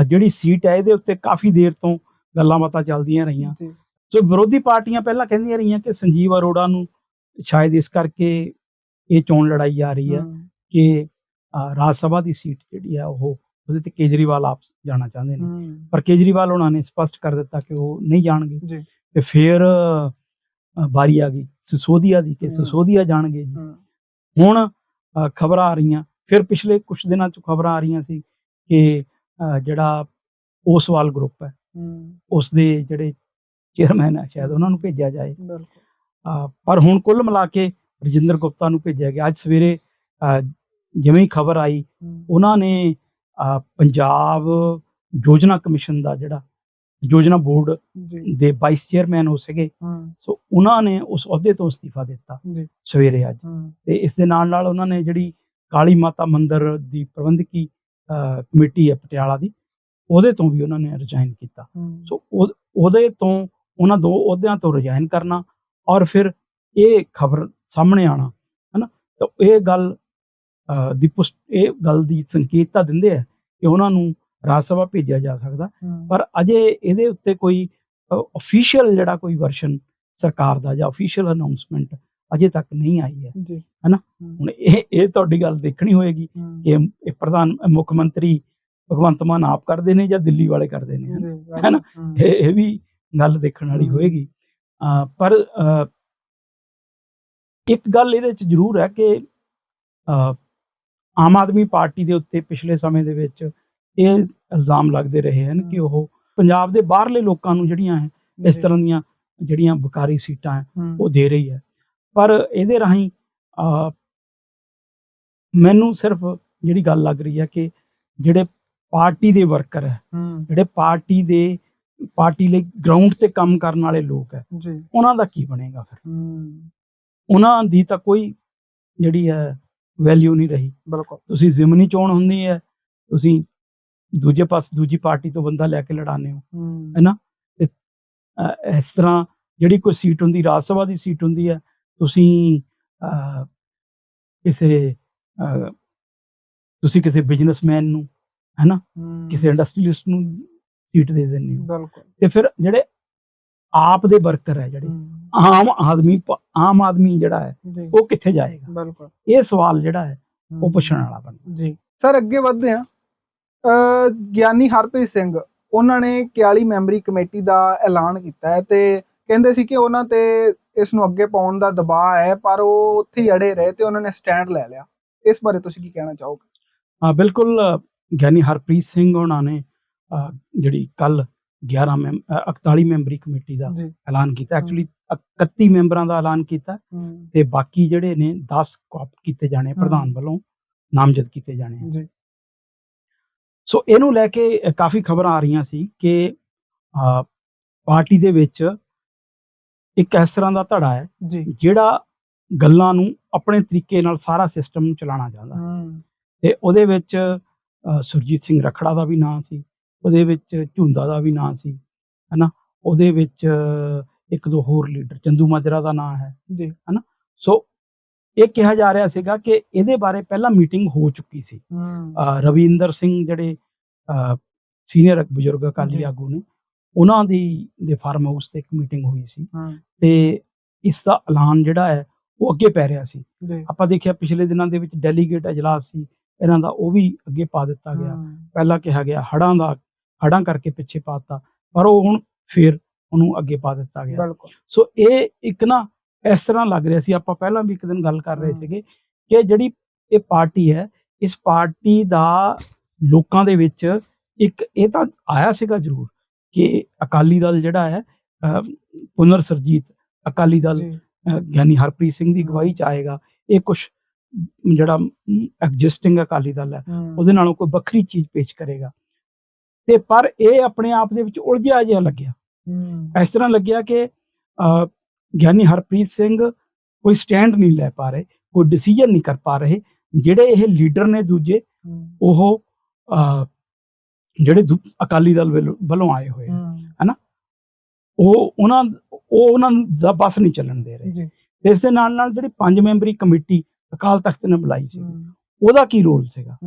ਜਿਹੜੀ ਸੀਟ ਹੈ ਇਹਦੇ ਉੱਤੇ ਕਾਫੀ ਦੇਰ ਤੋਂ ਗੱਲਾਂ ਬਾਤਾਂ ਚੱਲਦੀਆਂ ਰਹੀਆਂ। ਸੋ ਵਿਰੋਧੀ ਪਾਰਟੀਆਂ ਪਹਿਲਾਂ ਕਹਿੰਦੀਆਂ ਰਹੀਆਂ ਕਿ ਸੰਜੀਵ ਅਰੋੜਾ ਨੂੰ ਸ਼ਾਇਦ ਇਸ ਕਰਕੇ ਇਹ ਚੋਣ ਲੜਾਈ ਆ ਰਹੀ ਹੈ ਕਿ ਰਾਜ ਸਭਾ ਦੀ ਸੀਟ ਜਿਹੜੀ ਹੈ ਉਹ ਉਹਦੇ ਤੇ ਕੇਜਰੀਵਾਲ ਆਪ ਜਾਣਾ ਚਾਹੁੰਦੇ ਨੇ ਪਰ ਕੇਜਰੀਵਾਲ ਉਹਨਾਂ ਨੇ ਸਪਸ਼ਟ ਕਰ ਦਿੱਤਾ ਕਿ ਉਹ ਨਹੀਂ ਜਾਣਗੇ ਜੀ ਤੇ ਫਿਰ ਵਾਰੀ ਆ ਗਈ ਸਿਸੋਦੀਆ ਦੀ ਕਿ। ਸਿਸੋਦੀਆ ਜਾਣਗੇ ਜੀ ਹੁਣ ਖਬਰਾਂ ਆ ਰਹੀਆਂ ਫਿਰ ਪਿਛਲੇ ਕੁਝ ਦਿਨਾਂ ਚ ਖਬਰਾਂ ਆ ਰਹੀਆਂ ਸੀ ਕਿ ਜਿਹੜਾ ਓਸਵਾਲ ਗਰੁੱਪ ਹੈ ਉਸ ਦੇ ਜਿਹੜੇ ਚੇਅਰਮੈਨ ਹੈ ਸ਼ਾਇਦ ਉਹਨਾਂ ਨੂੰ ਭੇਜਿਆ ਜਾਏ ਬਿਲਕੁਲ ਪਰ ਹੁਣ ਕੁੱਲ ਮਿਲਾ ਕੇ ਰਜਿੰਦਰ ਗੁਪਤਾ ਨੂੰ ਭੇਜਿਆ ਗਿਆ। ਅੱਜ ਸਵੇਰੇ ਜਿਵੇਂ ਹੀ ਖਬਰ ਆਈ ਉਹਨਾਂ ਨੇ ਪੰਜਾਬ ਯੋਜਨਾ ਕਮਿਸ਼ਨ ਦਾ ਜਿਹੜਾ ਯੋਜਨਾ ਬੋਰਡ ਦੇ ਵਾਈਸ ਚੇਅਰਮੈਨ ਹੋ। ਸਕੇ ਸੋ ਉਹਨਾਂ ਨੇ ਉਸ ਅਹੁਦੇ ਤੋਂ ਅਸਤੀਫਾ ਦਿੱਤਾ ਸਵੇਰੇ ਅੱਜ। ਤੇ ਇਸ ਦੇ ਨਾਲ ਨਾਲ ਉਹਨਾਂ ਨੇ ਜਿਹੜੀ ਕਾਲੀ ਮਾਤਾ ਮੰਦਿਰ ਦੀ ਪ੍ਰਬੰਧਕੀ ਕਮੇਟੀ ਹੈ ਪਟਿਆਲਾ ਦੀ ਉਹਦੇ ਤੋਂ ਵੀ ਉਹਨਾਂ ਨੇ ਰਿਜ਼ਾਈਨ ਕੀਤਾ। ਸੋ ਉਹ- ਉਹਦੇ ਤੋਂ ਉਹਨਾਂ ਦੋ ਅਹੁਦਿਆਂ ਤੋਂ ਰਿਜ਼ਾਈਨ ਕਰਨਾ ਔਰ ਫਿਰ ਇਹ ਖਬਰ ਸਾਹਮਣੇ ਆਣਾ ਹਨਾ ਤਾਂ ਇਹ ਗੱਲ ਦੀ ਇਹ ਗੱਲ ਦੀ ਸੰਕੇਤ ਤਾਂ ਦਿੰਦੇ ਆ ਕਿ ਉਹਨਾਂ ਨੂੰ ਰਾਜ ਸਭਾ ਭੇਜਿਆ ਜਾ ਸਕਦਾ ਪਰ ਅਜੇ ਇਹਦੇ ਉੱਤੇ ਕੋਈ ਅਫੀਸ਼ੀਅਲ ਜਿਹੜਾ ਕੋਈ ਵਰਸ਼ਨ ਸਰਕਾਰ ਦਾ ਜਾਂ ਅਫੀਸ਼ੀਅਲ ਅਨਾਉਂਸਮੈਂਟ ਅਜੇ ਤੱਕ ਨਹੀਂ ਆਈ ਹੈ ਹਨਾ? ਹੂੰ, ਹੁਣ ਇਹ ਇਹ ਤੁਹਾਡੀ ਗੱਲ ਦੇਖਣੀ ਹੋਏਗੀ ਕਿ ਇਹ ਪ੍ਰਧਾਨ ਮੁੱਖ ਮੰਤਰੀ ਭਗਵੰਤ ਮਾਨ ਆਪ ਕਰਦੇ ਨੇ ਜਾਂ ਦਿੱਲੀ ਵਾਲੇ ਕਰਦੇ ਨੇ ਹਨਾ? ਹੈ ਨਾ? ਇਹ ਵੀ ਗੱਲ ਦੇਖਣ ਵਾਲੀ। ਹੋਏਗੀ ਪਰ ਇੱਕ ਗੱਲ ਇਹਦੇ ਚ ਜ਼ਰੂਰ ਹੈ ਕਿ ਆਮ ਆਦਮੀ ਪਾਰਟੀ ਦੇ ਉੱਤੇ ਪਿਛਲੇ ਸਮੇਂ ਦੇ ਵਿੱਚ ਇਹ ਇਲਜ਼ਾਮ ਲੱਗਦੇ ਰਹੇ ਹਨ ਕਿ। ਉਹ ਪੰਜਾਬ ਦੇ ਬਾਹਰਲੇ ਲੋਕਾਂ ਨੂੰ ਜਿਹੜੀਆਂ ਹੈ ਇਸ ਤਰ੍ਹਾਂ ਦੀਆਂ ਜਿਹੜੀਆਂ ਬੁਕਾਰੀ ਸੀਟਾਂ ਹੈ ਉਹ ਦੇ ਰਹੀ ਹੈ। ਪਰ ਇਹਦੇ ਰਾਹੀਂ ਮੈਨੂੰ ਸਿਰਫ ਜਿਹੜੀ ਗੱਲ ਲੱਗ ਰਹੀ ਹੈ ਕਿ ਜਿਹੜੇ ਪਾਰਟੀ ਦੇ ਵਰਕਰ ਹੂੰ, ਜਿਹੜੇ ਪਾਰਟੀ ਦੇ ਪਾਰਟੀ ਲਈ ਗਰਾਊਂਡ ਤੇ ਕੰਮ ਕਰਨ ਵਾਲੇ ਲੋਕ ਹੈ। ਜੀ। ਉਹਨਾਂ ਦਾ ਕੀ ਬਣੇਗਾ ਫਿਰ? ਹੂੰ, ਉਹਨਾਂ ਦੀ ਤਾਂ ਕੋਈ ਜਿਹੜੀ ਹੈ ਵੈਲਿਊ ਨਹੀਂ ਰਹੀ। ਬਿਲਕੁਲ। ਤੁਸੀਂ ਜ਼ਿਮਨੀ ਚੋਣ ਹੁੰਦੀ ਹੈ ਤੁਸੀਂ ਦੂਜੇ ਪਾਸ ਦੂਜੀ ਪਾਰਟੀ ਤੋਂ ਬੰਦਾ ਲੈ ਕੇ ਲੜਾਉਂਦੇ ਹੋ। ਹੂੰ, ਹੈ ਨਾ? ਤੇ ਅਹ, ਇਸ ਤਰ੍ਹਾਂ ਜਿਹੜੀ ਕੋਈ ਸੀਟ ਹੁੰਦੀ ਰਾਜ ਸਭਾ ਦੀ ਸੀਟ ਹੁੰਦੀ ਹੈ ਤੁਸੀਂ ਕਿਸੇ ਤੁਸੀਂ ਕਿਸੇ ਬਿਜ਼ਨਸਮੈਨ ਨੂੰ ਹੈ ਨਾ? ਹੂੰ, ਕਿਸੇ ਇੰਡਸਟਰੀਲਿਸਟ ਨੂੰ ਸੀਟ ਦੇ ਦਿੰਦੇ ਹੋ। ਬਿਲਕੁਲ। ਤੇ ਫਿਰ ਜਿਹੜੇ ਆਪ ਦੇ ਵਰਕਰ ਹੈ ਜਿਹੜੇ ਆਮ ਆਦਮੀ ਆਮ ਆਦਮੀ ਜਿਹੜਾ ਹੈ ਉਹ ਕਿੱਥੇ ਜਾਏਗਾ? ਬਿਲਕੁਲ। ਇਹ ਸਵਾਲ ਜਿਹੜਾ ਹੈ ਉਹ ਪੁੱਛਣ ਵਾਲਾ ਬਣਦਾ। ਜੀ। ਸਰ ਅੱਗੇ ਵਧਦੇ ਹਾਂ। ਅ, ਗਿਆਨੀ ਹਰਪ੍ਰੀਤ ਸਿੰਘ ਉਹਨਾਂ ਨੇ 41 ਮੈਂਬਰੀ ਕਮੇਟੀ ਦਾ ਐਲਾਨ ਕੀਤਾ ਹੈ ਤੇ ਕਹਿੰਦੇ ਸੀ ਕਿ ਉਹਨਾਂ ਤੇ ਇਸ ਨੂੰ ਅੱਗੇ ਪਾਉਣ ਦਾ ਦਬਾਅ ਹੈ ਪਰ ਉਹ ਉੱਥੇ ਹੀ ਅੜੇ ਰਹੇ ਤੇ ਉਹਨਾਂ ਨੇ ਸਟੈਂਡ ਲੈ ਲਿਆ। ਇਸ ਬਾਰੇ ਤੁਸੀਂ ਕੀ ਕਹਿਣਾ ਚਾਹੋਗੇ? ਹਾਂ ਬਿਲਕੁਲ ਗਿਆਨੀ ਹਰਪ੍ਰੀਤ ਸਿੰਘ ਉਹਨਾਂ ਨੇ ਜਿਹੜੀ ਕੱਲ 11 ਮੈਂਬ ਅ, 41 ਮੈਂਬਰੀ ਕਮੇਟੀ ਦਾ ਐਲਾਨ ਕੀਤਾ। ਐਕਚੁਅਲੀ 31 ਮੈਂਬਰਾਂ ਦਾ ਐਲਾਨ ਕੀਤਾ ਤੇ ਬਾਕੀ ਜਿਹੜੇ ਨੇ 10 ਕਾਪਟ ਕੀਤੇ ਜਾਣੇ ਪ੍ਰਧਾਨ। ਵੱਲੋਂ ਨਾਮਜ਼ਦ ਕੀਤੇ ਜਾਣੇ। ਜੀ। ਸੋ ਇਹਨੂੰ ਲੈ ਕੇ ਕਾਫੀ ਖਬਰਾਂ ਆ ਰਹੀਆਂ ਸੀ ਕਿ ਪਾਰਟੀ ਦੇ ਵਿੱਚ ਇੱਕ ਇਸ ਤਰ੍ਹਾਂ ਦਾ ਧੜਾ ਹੈ ਜਿਹੜਾ ਗੱਲਾਂ ਨੂੰ ਆਪਣੇ ਤਰੀਕੇ ਨਾਲ ਸਾਰਾ ਸਿਸਟਮ ਨੂੰ ਚਲਾਉਣਾ ਚਾਹੁੰਦਾ। ਤੇ ਉਹਦੇ ਵਿੱਚ ਸੁਰਜੀਤ ਸਿੰਘ ਰਖੜਾ ਦਾ ਵੀ ਨਾਂ ਸੀ। ਉਹਦੇ ਵਿੱਚ ਝੁੰਦਾ ਦਾ ਵੀ ਨਾਂ ਸੀ ਹਨਾ? ਉਹਦੇ ਵਿੱਚ ਇੱਕ ਦੋ ਹੋਰ ਲੀਡਰ ਚੰਦੂ ਮਾਜਰਾ ਦਾ ਨਾਂ ਹੈ ਜੀ। ਸੋ ਇਹ ਕਿਹਾ ਜਾ ਰਿਹਾ ਸੀਗਾ ਕਿ ਇਹਦੇ ਬਾਰੇ ਪਹਿਲਾਂ ਮੀਟਿੰਗ ਹੋ ਚੁੱਕੀ ਸੀ। ਰਵਿੰਦਰ ਸਿੰਘ ਜਿਹੜੇ ਸੀਨੀਅਰ ਬਜ਼ੁਰਗ ਅਕਾਲੀ। ਆਗੂ ਨੇ ਉਹਨਾਂ ਦੀ ਦੇ ਫਾਰਮ ਹਾਊਸ ਤੇ ਇੱਕ ਮੀਟਿੰਗ ਹੋਈ ਸੀ। ਤੇ ਇਸ ਦਾ ਐਲਾਨ ਜਿਹੜਾ ਹੈ ਉਹ ਅੱਗੇ ਪੈ ਰਿਹਾ ਸੀ। ਆਪਾਂ ਦੇਖਿਆ ਪਿਛਲੇ ਦਿਨਾਂ ਦੇ ਵਿੱਚ ਡੈਲੀਗੇਟ ਅਜਲਾਸ ਸੀ ਇਹਨਾਂ ਦਾ ਉਹ ਵੀ ਅੱਗੇ ਪਾ ਦਿੱਤਾ ਗਿਆ। ਪਹਿਲਾਂ ਕਿਹਾ ਗਿਆ ਹੜਾਂ ਦਾ ਹੜਾਂ ਕਰਕੇ ਪਿੱਛੇ ਪਾਤਾ ਪਰ ਉਹ ਹੁਣ ਫੇਰ ਉਹਨੂੰ ਅੱਗੇ ਪਾ ਦਿੱਤਾ ਗਿਆ। ਬਿਲਕੁਲ। ਸੋ ਇਹ ਇੱਕ ਨਾ ਇਸ ਤਰ੍ਹਾਂ ਲੱਗ ਰਿਹਾ ਸੀ ਆਪਾਂ ਪਹਿਲਾਂ ਵੀ ਇੱਕ ਦਿਨ ਗੱਲ ਕਰ ਰਹੇ। ਸੀਗੇ ਕਿ ਜਿਹੜੀ ਇਹ ਪਾਰਟੀ ਹੈ ਇਸ ਪਾਰਟੀ ਦਾ ਲੋਕਾਂ ਦੇ ਵਿੱਚ ਇੱਕ ਇਹ ਤਾਂ ਆਇਆ ਸੀਗਾ ਜ਼ਰੂਰ ਕਿ ਅਕਾਲੀ ਦਲ ਜਿਹੜਾ ਹੈ ਪੁਨਰ ਸਰਜੀਤ ਅਕਾਲੀ ਦਲ ਗਿਆਨੀ ਹਰਪ੍ਰੀਤ ਸਿੰਘ ਦੀ। ਅਗਵਾਈ ਚ ਆਏਗਾ ਇਹ ਕੁਝ ਜਿਹੜਾ ਐਗਜ਼ਿਸਟਿੰਗ ਅਕਾਲੀ ਦਲ ਹੈ। ਉਹਦੇ ਨਾਲੋਂ ਕੋਈ ਵੱਖਰੀ ਚੀਜ਼ ਪੇਸ਼ ਕਰੇਗਾ। ਤੇ ਪਰ ਇਹ ਆਪਣੇ ਆਪ ਦੇ ਵਿੱਚ ਉਲਝਿਆ ਜਿਹਾ ਲੱਗਿਆ। ਇਸ ਤਰ੍ਹਾਂ ਲੱਗਿਆ ਕਿ ਗਿਆਨੀ ਹਰਪ੍ਰੀਤ ਸਿੰਘ ਕੋਈ ਸਟੈਂਡ ਨਹੀਂ ਲੈ ਪਾ ਰਹੇ ਕੋਈ ਡਿਸੀਜਨ ਨਹੀਂ ਕਰ ਪਾ ਰਹੇ। ਜਿਹੜੇ ਇਹ ਲੀਡਰ ਨੇ ਦੂਜੇ ਉਹ ਜਿਹੜੇ ਅਕਾਲੀ ਦਲ ਵੱਲੋਂ- ਆਏ ਹੋਏ ਹਮ, ਉਹ ਉਹਨਾਂ ਉਹ ਉਹਨਾਂ ਦਾ ਬਸ ਨਹੀਂ ਚੱਲਣ ਦੇ ਰਹੇ। ਇਸ ਦੇ ਨਾਲ ਨਾਲ ਜਿਹੜੀ ਪੰਜ ਮੈਂਬਰੀ ਕਮੇਟੀ ਅਕਾਲ ਤਖਤ ਨੇ ਬੁਲਾਈ ਸੀ। ਉਹਦਾ ਕੀ ਰੋਲ ਸੀਗਾ?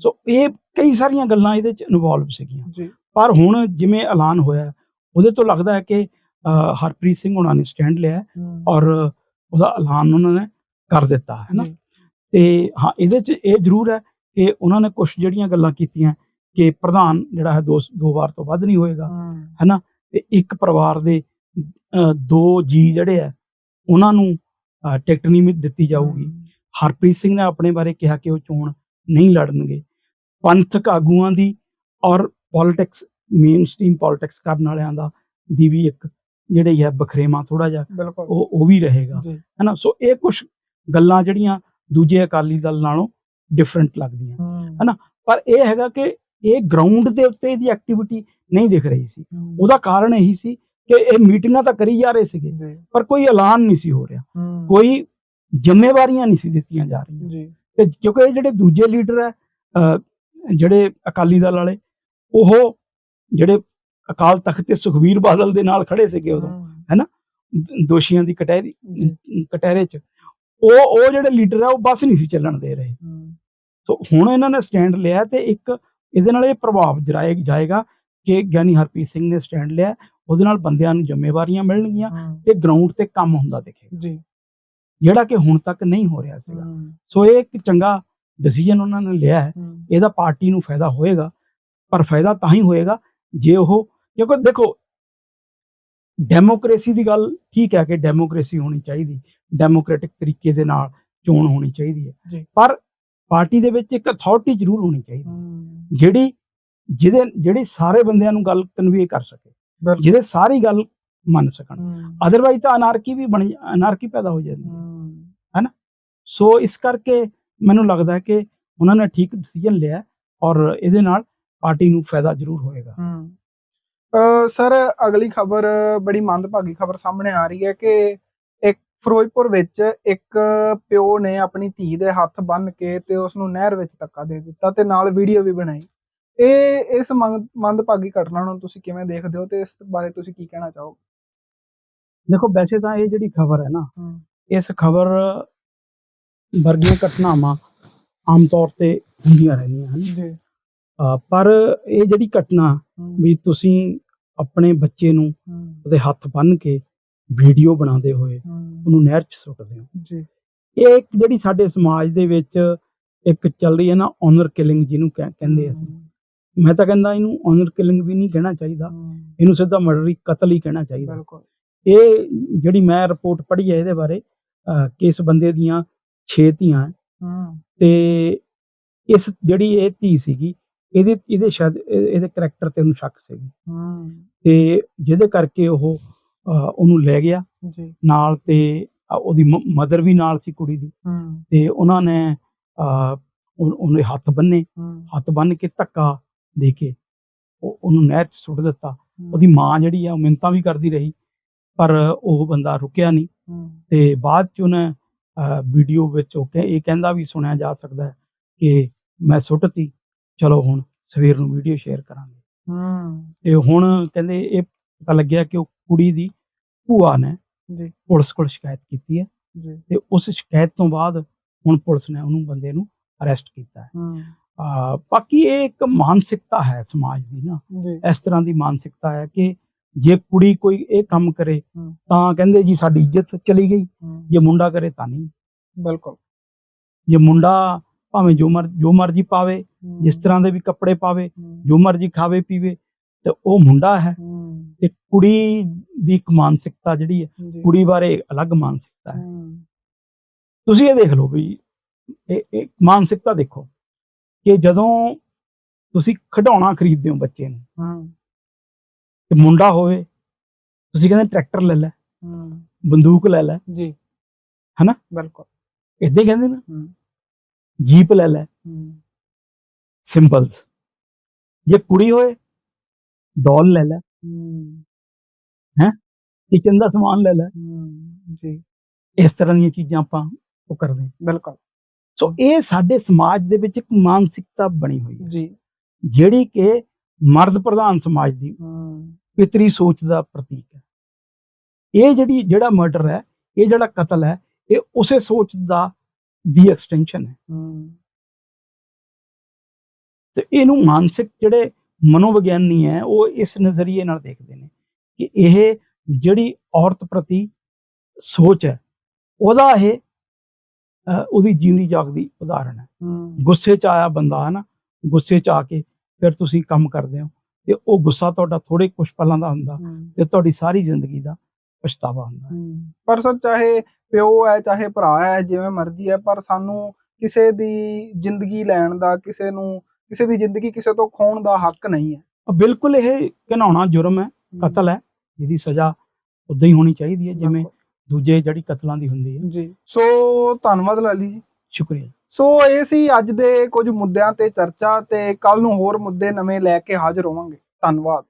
ਸੋ ਇਹ ਕਈ ਸਾਰੀਆਂ ਗੱਲਾਂ ਇਹਦੇ ਚ ਇਨਵੋਲਵ ਸੀਗੀਆਂ। ਪਰ ਹੁਣ ਜਿਵੇਂ ਐਲਾਨ ਹੋਇਆ ਉਹਦੇ ਤੋਂ ਲੱਗਦਾ ਹੈ ਕਿ ਹਰਪ੍ਰੀਤ ਸਿੰਘ ਉਹਨਾਂ ਨੇ ਸਟੈਂਡ ਲਿਆ ਹੈ ਔਰ ਉਹਦਾ ਐਲਾਨ ਉਹਨਾਂ ਨੇ ਕਰ ਦਿੱਤਾ ਹੈ ਨਾ। ਤੇ ਹਾਂ ਇਹਦੇ ਚ ਇਹ ਜ਼ਰੂਰ ਹੈ ਕਿ ਉਹਨਾਂ ਨੇ ਕੁਝ ਜਿਹੜੀਆਂ ਗੱਲਾਂ ਕੀਤੀਆਂ ਕਿ ਪ੍ਰਧਾਨ ਜਿਹੜਾ ਹੈ ਦੋ ਦੋ ਵਾਰ ਤੋਂ ਵੱਧ ਨਹੀਂ ਹੋਏਗਾ ਹਮ, ਤੇ ਇੱਕ ਪਰਿਵਾਰ ਦੇ ਦੋ ਜੀ ਜਿਹੜੇ ਆ ਉਹਨਾਂ ਨੂੰ ਟਿਕਟ ਨਹੀਂ ਦਿੱਤੀ ਜਾਊਗੀ। ਹਰਪ੍ਰੀਤ ਸਿੰਘ ਨੇ ਆਪਣੇ ਬਾਰੇ ਕਿਹਾ ਕਿ ਉਹ ਚੋਣ ਨਹੀਂ ਲੜਨਗੇ। ਪੰਥਕ ਆਗੂਆਂ ਦੀ ਔਰ ਪੋਲਿਟਿਕਸ ਮੇਨ ਸਟ੍ਰੀਮ ਪੋਲਿਟਿਕਸ ਕਰਨ ਵਾਲਿਆਂ ਦਾ ਦੀ ਵੀ ਇੱਕ ਜਿਹੜੀ ਹੈ ਬਖਰੇਵਾ ਥੋੜਾ ਜਿਹਾ ਉਹ ਉਹ ਵੀ ਰਹੇਗਾ। ਹੈਨਾ? ਸੋ ਇਹ ਕੁਝ ਗੱਲਾਂ ਜਿਹੜੀਆਂ ਦੂਜੇ ਅਕਾਲੀ ਦਲ ਨਾਲੋਂ ਡਿਫਰੈਂਟ ਲੱਗਦੀਆਂ। ਹਨਾ, ਪਰ ਇਹ ਹੈਗਾ ਕਿ ਇਹ ਗਰਾਊਂਡ ਦੇ ਉੱਤੇ ਇਹਦੀ ਐਕਟੀਵਿਟੀ ਨਹੀਂ ਦਿਖ ਰਹੀ ਸੀ। ਉਹਦਾ ਕਾਰਨ ਇਹੀ ਸੀ ਕਿ ਇਹ ਮੀਟਿੰਗਾਂ ਤਾਂ ਕਰੀ ਜਾ ਰਹੇ ਸੀਗੇ ਪਰ ਕੋਈ ਐਲਾਨ ਨਹੀਂ ਸੀ ਹੋ ਰਿਹਾ। ਕੋਈ ਜ਼ਿੰਮੇਵਾਰੀਆਂ ਨਹੀਂ ਸੀ ਦਿੱਤੀਆਂ ਜਾ ਰਹੀਆਂ। ਜੀ। ਤੇ ਕਿਉਂਕਿ ਇਹ ਜਿਹੜੇ ਦੂਜੇ ਲੀਡਰ ਹੈ ਜਿਹੜੇ ਅਕਾਲੀ ਦਲ ਵਾਲੇ ਉਹ ਜਿਹੜੇ ਅਕਾਲ ਤਖਤ ਤੇ ਸੁਖਬੀਰ ਬਾਦਲ ਦੇ ਨਾਲ ਖੜੇ ਸੀਗੇ ਉਦੋਂ ਦ- ਦੋਸ਼ੀਆਂ ਦੀ ਕਟਹਿਰੀ ਕਟਹਿਰੇ 'ਚ। ਉਹ ਉਹ ਜਿਹੜੇ ਲੀਡਰ ਆ ਉਹ ਬਸ ਨਹੀਂ ਸੀ ਚੱਲਣ ਦੇ ਰਹੇ। ਸੋ ਹੁਣ ਇਹਨਾਂ ਨੇ ਸਟੈਂਡ ਲਿਆ ਤੇ ਇੱਕ ਇਹਦੇ ਨਾਲ ਇਹ ਪ੍ਰਭਾਵ ਜਰਾਏ ਜਾਏਗਾ ਕਿ ਗਿਆਨੀ ਹਰਪ੍ਰੀਤ ਸਿੰਘ ਨੇ ਸਟੈਂਡ ਲਿਆ ਉਹਦੇ ਨਾਲ ਬੰਦਿਆਂ ਨੂੰ ਜ਼ਿੰਮੇਵਾਰੀਆਂ ਮਿਲਣਗੀਆਂ ਤੇ ਗਰਾਊਂਡ ਤੇ ਕੰਮ ਹੁੰਦਾ ਦਿਖੇਗਾ। ਜੀ। ਜਿਹੜਾ ਕਿ ਹੁਣ ਤੱਕ ਨਹੀਂ ਹੋ ਰਿਹਾ ਸੀਗਾ। ਸੋ ਇਹ ਇੱਕ ਚੰਗਾ ਡਿਸੀਜਨ ਉਹਨਾਂ ਨੇ ਲਿਆ ਹੈ। ਇਹਦਾ ਪਾਰਟੀ ਨੂੰ ਫਾਇਦਾ ਹੋਏਗਾ ਪਰ ਫਾਇਦਾ ਤਾਂ ਹੀ ਹੋਏਗਾ ਜੇ ਉਹ ਕਿਉਂਕਿ ਦੇਖੋ ਡੈਮੋਕ੍ਰੇਸੀ ਦੀ ਗੱਲ ਠੀਕ ਹੈ ਕਿ ਡੈਮੋਕ੍ਰੇਸੀ ਹੋਣੀ ਚਾਹੀਦੀ ਡੈਮੋਕ੍ਰੈਟਿਕ ਤਰੀਕੇ ਦੇ ਨਾਲ ਚੋਣ ਹੋਣੀ ਚਾਹੀਦੀ ਹੈ। ਪਰ ਪਾਰਟੀ ਦੇ ਵਿੱਚ ਇੱਕ ਅਥਾਰਟੀ ਜ਼ਰੂਰ ਹੋਣੀ ਚਾਹੀਦੀ ਜਿਹੜੀ ਜਿਹਦੇ ਜਿਹੜੀ ਸਾਰੇ ਬੰਦਿਆਂ ਨੂੰ ਗੱਲ ਕਨਵੇ ਕਰ ਸਕੇ। ਜਿਹਦੇ ਸਾਰੀ ਗੱਲ ਮੰਨ ਸਕਣ। ਅਦਰਵਾਈਜ਼ ਤਾਂ ਅਨਾਰਕੀ ਵੀ ਬਣ ਅਨਾਰਕੀ ਪੈਦਾ ਹੋ ਜਾਂਦੀ ਹੈ। ਹਮ, ਸੋ ਇਸ ਕਰਕੇ ਮੈਨੂੰ ਲੱਗਦਾ ਹੈ ਕਿ ਉਹਨਾਂ ਨੇ ਠੀਕ ਡਿਸੀਜਨ ਲਿਆ ਔਰ ਇਹਦੇ ਨਾਲ ਪਾਰਟੀ ਨੂੰ ਫਾਇਦਾ ਜ਼ਰੂਰ ਹੋਏਗਾ। ਸਰ ਅਗਲੀ ਖਬਰ ਬੜੀ ਮੰਦਭਾਗੀ ਖਬਰ ਸਾਹਮਣੇ ਆ ਰਹੀ ਹੈ ਕਿ ਇੱਕ ਫਿਰੋਜ਼ਪੁਰ ਵਿੱਚ ਇੱਕ ਪਿਓ ਨੇ ਆਪਣੀ ਧੀ ਦੇ ਹੱਥ ਬੰਨ੍ਹ ਕੇ ਤੇ ਉਸ ਨੂੰ ਨਹਿਰ ਵਿੱਚ ਧੱਕਾ ਦੇ ਦਿੱਤਾ ਤੇ ਨਾਲ ਵੀਡੀਓ ਵੀ ਬਣਾਈ। ਇਹ ਇਸ ਮੰਦ- ਮੰਦਭਾਗੀ ਘਟਨਾ ਨੂੰ ਤੁਸੀਂ ਕਿਵੇਂ ਦੇਖਦੇ ਹੋ ਤੇ ਇਸ ਬਾਰੇ ਤੁਸੀਂ ਕੀ ਕਹਿਣਾ ਚਾਹੋਗੇ? ਦੇਖੋ ਵੈਸੇ ਤਾਂ ਇਹ ਜਿਹੜੀ ਖਬਰ ਹੈ ਨਾ ਇਸ ਖਬਰ ਵਰਗੀਆਂ ਘਟਨਾਵਾਂ ਆਮ ਤੌਰ ਤੇ ਹੁੰਦੀਆਂ ਰਹਿੰਦੀਆਂ ਹਨ। ਜੀ। ਪਰ ਇਹ ਜਿਹੜੀ ਘਟਨਾ ਵੀ ਤੁਸੀਂ ਆਪਣੇ ਬੱਚੇ ਨੂੰ ਉਹਦੇ ਹੱਥ ਬੰਨ੍ਹ ਕੇ ਵੀਡੀਓ ਬਣਾਉਂਦੇ ਹੋਏ ਉਹਨੂੰ ਨਹਿਰ 'ਚ ਸੁੱਟਦੇ ਹੋ। ਜੀ। ਇਹ ਇੱਕ ਜਿਹੜੀ ਸਾਡੇ ਸਮਾਜ ਦੇ ਵਿੱਚ ਇੱਕ ਚੱਲ ਰਹੀ ਹੈ ਨਾ ਓਨਰ ਕਿਲਿੰਗ ਜਿਹਨੂੰ ਕਹਿ- ਕਹਿੰਦੇ ਅਸੀਂ। ਮੈਂ ਤਾਂ ਕਹਿੰਦਾ ਇਹਨੂੰ ਓਨਰ ਕਿਲਿੰਗ ਵੀ ਨਹੀਂ ਕਹਿਣਾ ਚਾਹੀਦਾ। ਇਹਨੂੰ ਸਿੱਧਾ ਮਰਡਰੀ ਕਤਲ ਹੀ ਕਹਿਣਾ ਚਾਹੀਦਾ। ਬਿਲਕੁਲ। ਇਹ ਜਿਹੜੀ ਮੈਂ ਰਿਪੋਰਟ ਪੜ੍ਹੀ ਹੈ ਇਹਦੇ ਬਾਰੇ ਅਹ, ਕਿ ਇਸ ਬੰਦੇ ਦੀਆਂ 6 ਧੀਆਂ ਹੈ। ਤੇ ਇਸ ਜਿਹੜੀ ਇਹ ਧੀ ਸੀਗੀ ਇਹਦੇ ਇਹਦੇ ਸ਼ਾਇਦ ਇਹ- ਇਹਦੇ ਕਰੈਕਟਰ ਤੇ ਉਹਨੂੰ ਸ਼ੱਕ ਹੂੰ। ਤੇ ਜਿਹਦੇ ਕਰਕੇ ਉਹ ਉਹਨੂੰ ਲੈ ਗਿਆ। ਜੀ। ਨਾਲ ਤੇ ਅਹ, ਉਹਦੀ ਮਦਰ ਵੀ ਨਾਲ ਸੀ ਕੁੜੀ ਦੀ। ਹੂੰ। ਤੇ ਉਹਨਾਂ ਨੇ ਉਹ- ਉਹਨੇ ਹੱਥ ਬੰਨੇ। ਹੱਥ ਬੰਨ ਕੇ ਧੱਕਾ ਦੇ ਕੇ ਉਹ- ਉਹਨੂੰ ਨਹਿਰ 'ਚ ਸੁੱਟ ਦਿੱਤਾ। ਉਹਦੀ ਮਾਂ ਜਿਹੜੀ ਆ ਉਹ ਮਿੰਨਤਾਂ ਵੀ ਕਰਦੀ ਰਹੀ। ਪਰ ਉਹ ਬੰਦਾ ਰੁਕਿਆ ਨਹੀਂ। ਤੇ ਬਾਅਦ ਚ ਉਹਨੇ ਵੀਡੀਓ ਵਿੱਚ ਉਹ ਕਹਿ- ਇਹ ਕਹਿੰਦਾ ਵੀ ਸੁਣਿਆ ਜਾ ਸਕਦਾ ਹੈ ਕਿ ਮੈਂ ਸੁੱਟਤੀ ਚਲੋ ਹੁਣ ਸਵੇਰ ਨੂੰ ਵੀਡੀਓ ਸ਼ੇਅਰ ਕਰਾਂਗੇ। ਹੂੰ। ਤੇ ਹੁਣ ਕਹਿੰਦੇ ਇਹ ਪਤਾ ਲੱਗਿਆ ਕਿ ਉਹ ਕੁੜੀ ਦੀ ਭੂਆ ਨੇ ਜੀ। ਪੁਲਿਸ ਕੋਲ ਸ਼ਿਕਾਇਤ ਕੀਤੀ ਹੈ। ਜੀ। ਤੇ ਉਸ ਸ਼ਿਕਾਇਤ ਤੋਂ ਬਾਅਦ ਹੁਣ ਪੁਲਿਸ ਨੇ ਉਹਨੂੰ ਬੰਦੇ ਨੂੰ ਅਰੈਸਟ ਕੀਤਾ ਹੈ। ਹੂੰ। ਬਾਕੀ ਇਹ ਇੱਕ ਮਾਨਸਿਕਤਾ ਹੈ ਸਮਾਜ ਦੀ ਨਾ। ਇਸ ਤਰ੍ਹਾਂ ਦੀ ਮਾਨਸਿਕਤਾ ਹੈ ਕਿ ਜੇ ਕੁੜੀ ਕੋਈ ਇਹ ਕੰਮ ਕਰੇ। ਤਾਂ ਕਹਿੰਦੇ ਜੀ ਸਾਡੀ ਇੱਜ਼ਤ ਚਲੀ ਗਈ। ਜੇ ਮੁੰਡਾ ਕਰੇ ਤਾਂ ਨਹੀਂ। ਬਿਲਕੁਲ। ਜੇ ਮੁੰਡਾ ਭਾਵੇਂ ਜੋ ਮਰ ਜੋ ਮਰਜ਼ੀ ਪਾਵੇ ਜਿਸ ਤਰ੍ਹਾਂ ਦੇ ਵੀ ਕੱਪੜੇ ਪਾਵੇ ਜੋ ਮਰਜ਼ੀ ਖਾਵੇ ਪੀਵੇ ਤੇ ਉਹ ਮੁੰਡਾ ਹੈ। ਤੇ ਕੁੜੀ ਦੀ ਇੱਕ ਮਾਨਸਿਕਤਾ ਜਿਹੜੀ ਹੈ ਜੀ, ਕੁੜੀ ਬਾਰੇ ਅਲੱਗ ਮਾਨਸਿਕਤਾ ਹੈ। ਤੁਸੀਂ ਇਹ ਦੇਖ ਲਓ ਵੀ ਇਹ ਇਹ ਮਾਨਸਿਕਤਾ ਦੇਖੋ ਕਿ ਜਦੋਂ ਤੁਸੀਂ ਖਿਡੌਣਾ ਖਰੀਦਦੇ ਹੋ ਬੱਚੇ ਨੂੰ ਹੂੰ, ਤੇ ਮੁੰਡਾ ਹੋਵੇ ਤੁਸੀਂ ਕਹਿੰਦੇ ਟਰੈਕਟਰ ਲੈ ਲੈ ਹੂੰ, ਬੰਦੂਕ ਲੈ ਲੈ ਜੀ। ਹਨਾ? ਬਿਲਕੁਲ। ਇਦਾਂ ਹੀ ਕਹਿੰਦੇ ਨਾ। ਹੂੰ, ਜੀਪ ਲੈ ਲੈ। ਹੂੰ, ਸਿੰਪਲਸ। ਜੇ ਕੁੜੀ ਹੋਏ ਡਾਲ ਲੈ ਲੈ। ਹੂੰ, ਕਿਚਨ ਦਾ ਸਮਾਨ ਲੈ ਲੈ। ਹੂੰ, ਜੀ। ਇਸ ਤਰ੍ਹਾਂ ਦੀਆਂ ਚੀਜ਼ਾਂ ਆਪਾਂ ਉਹ ਕਰਦੇ ਹਾਂ। ਬਿਲਕੁਲ। ਸੋ ਇਹ ਸਾਡੇ ਸਮਾਜ ਦੇ ਵਿੱਚ ਇੱਕ ਮਾਨਸਿਕਤਾ ਬਣੀ ਹੋਈ ਹੈ। ਜੀ। ਜਿਹੜੀ ਕਿ ਮਰਦ ਪ੍ਰਧਾਨ ਸਮਾਜ ਦੀ ਹੂੰ, ਪਿਤਰੀ ਸੋਚ ਦਾ ਪ੍ਰਤੀਕ ਹੈ। ਇਹ ਜਿਹੜੀ ਜਿਹੜਾ ਮਰਡਰ ਹੈ ਇਹ ਜਿਹੜਾ ਕਤਲ ਹੈ ਇਹ ਉਸੇ ਸੋਚ ਦਾ ਦੀ ਐਕਸਟੈਂਸ਼ਨ ਹੈ। ਤੇ ਇਹਨੂੰ ਮਾਨਸਿਕ ਜਿਹੜੇ ਮਨੋਵਿਗਿਆਨੀ ਹੈ ਉਹ ਇਸ ਨਜ਼ਰੀਏ ਨਾਲ ਦੇਖਦੇ ਨੇ ਕਿ ਇਹ ਜਿਹੜੀ ਔਰਤ ਪ੍ਰਤੀ ਸੋਚ ਹੈ ਉਹਦਾ ਇਹ ਉਹਦੀ ਜਿੰਦੀ ਜਾਗਦੀ ਉਦਾਹਰਣ ਹੂੰ, ਗੁੱਸੇ 'ਚ ਆਇਆ ਬੰਦਾ ਹੈ ਨਾ ਗੁੱਸੇ 'ਚ ਆ ਕੇ ਫਿਰ ਤੁਸੀਂ ਕੰਮ ਕਰਦੇ ਹੋ। ਤੇ ਉਹ ਗੁੱਸਾ ਤੁਹਾਡਾ ਥੋੜੇ ਕੁਝ ਪਲਾਂ ਦਾ ਹੁੰਦਾ ਤੇ ਤੁਹਾਡੀ ਸਾਰੀ ਜ਼ਿੰਦਗੀ ਦਾ ਪਛਤਾਵਾ ਹੁੰਦਾ। ਪਰ ਸਰ ਚਾਹੇ ਪਿਓ ਹੈ ਚਾਹੇ ਭਰਾ ਹੈ ਜਿਵੇਂ ਮਰਜ਼ੀ ਹੈ ਪਰ ਸਾਨੂੰ ਕਿਸੇ ਦੀ ਜ਼ਿੰਦਗੀ ਲੈਣ ਦਾ ਕਿਸੇ ਨੂੰ ਕਿਸੇ ਦੀ ਜ਼ਿੰਦਗੀ ਕਿਸੇ ਤੋਂ ਖੋਣ ਦਾ ਹੱਕ ਨਹੀਂ ਹੈ। ਬਿਲਕੁਲ ਇਹ ਘਿਨਾਉਣਾ ਜੁਰਮ ਹੈ ਕਤਲ ਹੈ ਜਿਹਦੀ ਸਜ਼ਾ ਉਦਾਂ ਹੀ ਹੋਣੀ ਚਾਹੀਦੀ ਹੈ ਜਿਵੇਂ। ਦੂਜੇ ਜਿਹੜੀ ਕਤਲਾਂ ਦੀ ਹੁੰਦੀ ਹੈ। ਜੀ। ਸੋ ਧੰਨਵਾਦ ਲਾਲੀ ਜੀ। ਸ਼ੁਕਰੀਆ। ਸੋ ਇਹ ਸੀ ਅੱਜ ਦੇ ਕੁਝ ਮੁੱਦਿਆਂ ਤੇ ਚਰਚਾ ਤੇ ਕੱਲ ਨੂੰ ਹੋਰ ਮੁੱਦੇ ਨਵੇਂ ਲੈ ਕੇ ਹਾਜ਼ਰ ਹੋਵਾਂਗੇ। ਧੰਨਵਾਦ।